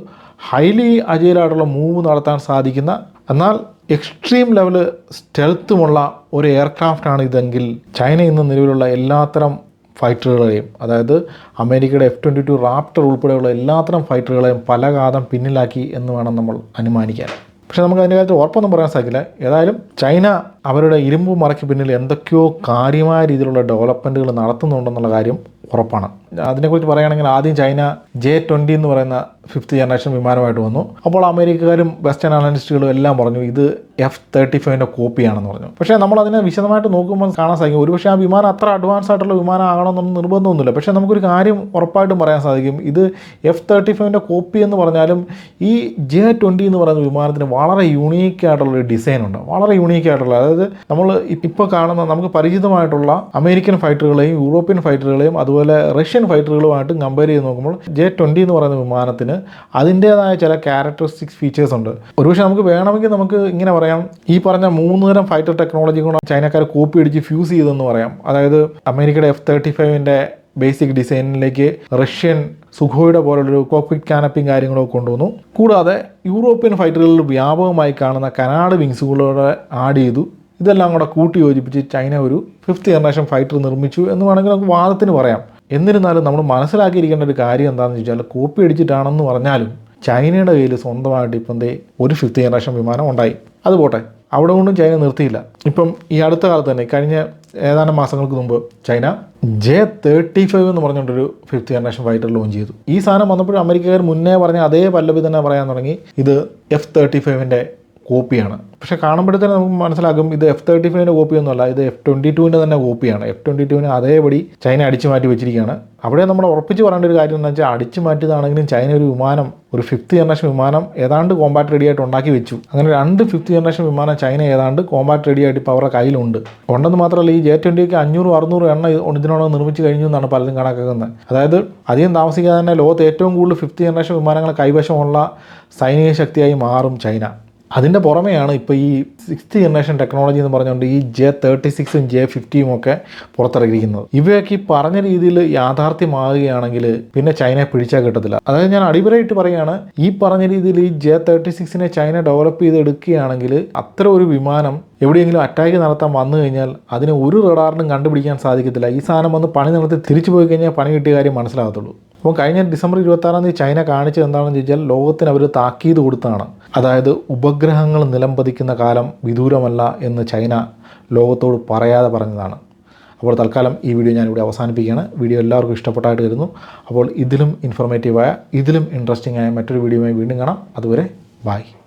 ഹൈലി അജയിലായിട്ടുള്ള മൂവ് നടത്താൻ സാധിക്കുന്ന എന്നാൽ എക്സ്ട്രീം ലെവൽ സ്റ്റെൽത്തുമുള്ള ഒരു എയർക്രാഫ്റ്റാണ് ഇതെങ്കിൽ ചൈന ഇന്ന് നിലവിലുള്ള എല്ലാത്തരം ഫൈറ്ററുകളെയും അതായത് അമേരിക്കയുടെ എഫ് ട്വന്റി ടു റാപ്റ്റർ ഉൾപ്പെടെയുള്ള എല്ലാത്തരം ഫൈറ്ററുകളെയും പല കാതം പിന്നിലാക്കി എന്ന് വേണം നമ്മൾ അനുമാനിക്കാൻ. പക്ഷേ നമുക്ക് അതിന്റെ കാര്യത്തിൽ ഉറപ്പൊന്നും പറയാൻ സാധിക്കില്ല. ഏതായാലും ചൈന അവരുടെ ഇരുമ്പ് മറയ്ക്ക് പിന്നിൽ എന്തൊക്കെയോ കാര്യമായ രീതിയിലുള്ള ഡെവലപ്മെന്റുകൾ നടത്തുന്നുണ്ടെന്നുള്ള കാര്യം ഉറപ്പാണ്. അതിനെക്കുറിച്ച് പറയുകയാണെങ്കിൽ ആദ്യം ചൈന ജെ ട്വന്റി എന്ന് പറയുന്ന ഫിഫ്ത്ത് ജനറേഷൻ വിമാനമായിട്ട് വന്നു. അപ്പോൾ അമേരിക്കക്കാരും വെസ്റ്റേൺ അനലിസ്റ്റുകളും എല്ലാം പറഞ്ഞു ഇത് എഫ് തേർട്ടി ഫൈവിന്റെ കോപ്പിയാണെന്ന് പറഞ്ഞു. പക്ഷേ നമ്മൾ അതിനെ വിശദമായിട്ട് നോക്കുമ്പോൾ കാണാൻ സാധിക്കും. ഒരുപക്ഷെ ആ വിമാനം അത്ര അഡ്വാൻസ് ആയിട്ടുള്ള വിമാനം ആകണമെന്നൊന്നും നിർബന്ധമൊന്നുമില്ല. പക്ഷേ നമുക്കൊരു കാര്യം ഉറപ്പായിട്ടും പറയാൻ സാധിക്കും. ഇത് എഫ് തേർട്ടി ഫൈവിന്റെ കോപ്പി എന്ന് പറഞ്ഞാലും ഈ ജെ ട്വന്റി എന്ന് പറയുന്ന വിമാനത്തിന് വളരെ യൂണീക്ക് ആയിട്ടുള്ള ഒരു ഡിസൈൻ ഉണ്ട്. വളരെ യൂണീക്ക് ആയിട്ടുള്ള അതായത് നമ്മൾ ഇപ്പോൾ കാണുന്ന നമുക്ക് പരിചിതമായിട്ടുള്ള അമേരിക്കൻ ഫൈറ്ററുകളെയും യൂറോപ്യൻ ഫൈറ്ററുകളെയും അതുപോലെ റഷ്യൻ ഫൈറ്ററുകളുമായിട്ട് കമ്പയർ ചെയ്ത് നോക്കുമ്പോൾ ജെ ട്വന്റി എന്ന് പറയുന്ന വിമാനത്തിന് അതിന്റേതായ ചില ക്യാരക്ടറിസ്റ്റിക്സ് ഫീച്ചേഴ്സ് ഉണ്ട്. ഒരുപക്ഷെ നമുക്ക് വേണമെങ്കിൽ നമുക്ക് ഇങ്ങനെ പറയാം. ഈ പറഞ്ഞ മൂന്ന് തരം ഫൈറ്റർ ടെക്നോളജി കൂടെ ചൈനക്കാർ കോപ്പി അടിച്ച് ഫ്യൂസ് ചെയ്തെന്ന് പറയാം. അതായത് അമേരിക്കയുടെ എഫ് തേർട്ടി ഫൈവിന്റെ ബേസിക് ഡിസൈനിലേക്ക് റഷ്യൻ സുഖോയുടെ പോലുള്ളൊരു കോക്വിക് കാനപ്പിങ് കാര്യങ്ങളൊക്കെ കൊണ്ടുവന്നു. കൂടാതെ യൂറോപ്യൻ ഫൈറ്ററുകളിൽ വ്യാപകമായി കാണുന്ന കനാഡ് വിങ്സുകളോടെ ആഡ് ചെയ്തു. ഇതെല്ലാം കൂടെ കൂട്ടി യോജിപ്പിച്ച് ചൈന ഒരു ഫിഫ്ത്ത് ജനറേഷൻ ഫൈറ്റർ നിർമ്മിച്ചു എന്ന് വേണമെങ്കിൽ നമുക്ക് വാദത്തിന് പറയാം. എന്നിരുന്നാലും നമ്മൾ മനസ്സിലാക്കിയിരിക്കേണ്ട ഒരു കാര്യം എന്താണെന്ന് ചോദിച്ചാൽ കോപ്പി അടിച്ചിട്ടാണെന്ന് പറഞ്ഞാലും ചൈനയുടെ കയ്യിൽ സ്വന്തമായിട്ട് ഇപ്പം ദേ ഒരു ഫിഫ്ത്ത് ജനറേഷൻ വിമാനം ഉണ്ടായി. അത് പോട്ടെ അവിടെ കൊണ്ടും ചൈന നിർത്തിയില്ല. ഇപ്പം ഈ അടുത്ത കാലത്ത് തന്നെ കഴിഞ്ഞ ഏതാനും മാസങ്ങൾക്ക് മുമ്പ് ചൈന ജെ തേർട്ടി ഫൈവ് എന്ന് പറഞ്ഞുകൊണ്ടൊരു ഫിഫ്ത്ത് ജനറേഷൻ ഫൈറ്റർ ലോഞ്ച് ചെയ്തു. ഈ സാധനം വന്നപ്പോഴും അമേരിക്കക്കാർ മുന്നേ പറഞ്ഞ അതേ പല്ലവി തന്നെ പറയാൻ തുടങ്ങി. ഇത് എഫ് തേർട്ടി ഫൈവിന്റെ കോപ്പിയാണ്. പക്ഷെ കാണുമ്പോഴത്തേന് നമുക്ക് മനസ്സിലാക്കും ഇത് എഫ് തേർട്ടി ഫൈവിന്റെ കോപ്പിയൊന്നുമല്ല ഇത് എഫ് ട്വന്റി ടുവിന്റെ തന്നെ കോപ്പിയാണ്. എഫ് ട്വന്റി ടുവിന് അതേപടി ചൈന അടിച്ചു മാറ്റി വെച്ചിരിക്കുകയാണ്. അവിടെ നമ്മൾ ഉറപ്പിച്ച് പറയേണ്ട ഒരു കാര്യം എന്ന് വെച്ചാൽ അടിച്ചു മാറ്റിയതാണെങ്കിലും ചൈന ഒരു വിമാനം ഒരു ഫിഫ്ത്ത് ജനറേഷൻ വിമാനം ഏതാണ്ട് കോമ്പാക്ട് റെഡി ആയിട്ട് ഉണ്ടാക്കി വെച്ചു. അങ്ങനെ രണ്ട് ഫിഫ്ത്ത് ജനറേഷൻ വിമാനം ചൈന ഏതാണ്ട് കോമ്പാക്ട് റെഡി ആയിട്ട് ഇപ്പോൾ അവരുടെ കയ്യിലുണ്ട്. ഉണ്ടെന്ന് മാത്രമല്ല ഈ ജെ ട്വന്റിക്ക് അഞ്ഞൂറ് അറുന്നൂറ് എണ്ണ ഇതിനോട് നിർമ്മിച്ച് കഴിഞ്ഞു എന്നാണ് പലരും കണക്കാക്കുന്നത്. അതായത് അധികം താമസിക്കാതെ തന്നെ ലോകത്ത് ഏറ്റവും കൂടുതൽ ഫിഫ്ത്ത് ജനറേഷൻ വിമാനങ്ങൾ കൈവശമുള്ള സൈനിക ശക്തിയായി മാറും ചൈന. അതിന്റെ പുറമെയാണ് ഇപ്പോൾ ഈ സിക്സ്ത് ജനറേഷൻ ടെക്നോളജി എന്ന് പറഞ്ഞുകൊണ്ട് ഈ ജെ തേർട്ടി സിക്സും ജെ ഫിഫ്റ്റിയും ഒക്കെ പുറത്തിറക്കിയിരിക്കുന്നത് ഇവയൊക്കെ ഈ പറഞ്ഞ രീതിയിൽ യാഥാർത്ഥ്യമാകുകയാണെങ്കിൽ പിന്നെ ചൈനയെ പിടിച്ചാൽ കിട്ടത്തില്ല. അതായത് ഞാൻ അടിപൊളിയായിട്ട് പറയുകയാണ് ഈ പറഞ്ഞ രീതിയിൽ ഈ ജെ തേർട്ടി സിക്സിനെ ചൈന ഡെവലപ്പ് ചെയ്തെടുക്കുകയാണെങ്കിൽ അത്ര ഒരു വിമാനം എവിടെയെങ്കിലും അറ്റാക്ക് നടത്താൻ വന്നു കഴിഞ്ഞാൽ അതിനെ ഒരു റഡാറിനും കണ്ടുപിടിക്കാൻ സാധിക്കത്തില്ല. ഈ സാധനം വന്ന് പണി നടത്തി തിരിച്ചു പോയി കഴിഞ്ഞാൽ പണി കിട്ടിയ കാര്യം മനസ്സിലാകത്തുള്ളൂ. അപ്പോൾ കഴിഞ്ഞ ഡിസംബർ ഇരുപത്താറാം തീയതി ചൈന കാണിച്ചത് എന്താണെന്ന് ചോദിച്ചാൽ ലോകത്തിന് അവർ താക്കീത് കൊടുത്താണ് അതായത് ഉപഗ്രഹങ്ങൾ നിലംപതിക്കുന്ന കാലം വിദൂരമല്ല എന്ന് ചൈന ലോകത്തോട് പറയാതെ പറഞ്ഞതാണ്. അപ്പോൾ തൽക്കാലം ഈ വീഡിയോ ഞാനിവിടെ അവസാനിപ്പിക്കുകയാണ്. വീഡിയോ എല്ലാവർക്കും ഇഷ്ടപ്പെട്ടായിട്ട് വരുന്നു അപ്പോൾ ഇതിലും ഇൻഫോർമേറ്റീവായ ഇതിലും ഇൻട്രസ്റ്റിംഗ് ആയ മറ്റൊരു വീഡിയോയുമായി വീണ്ടും കാണാം. അതുവരെ ബായ്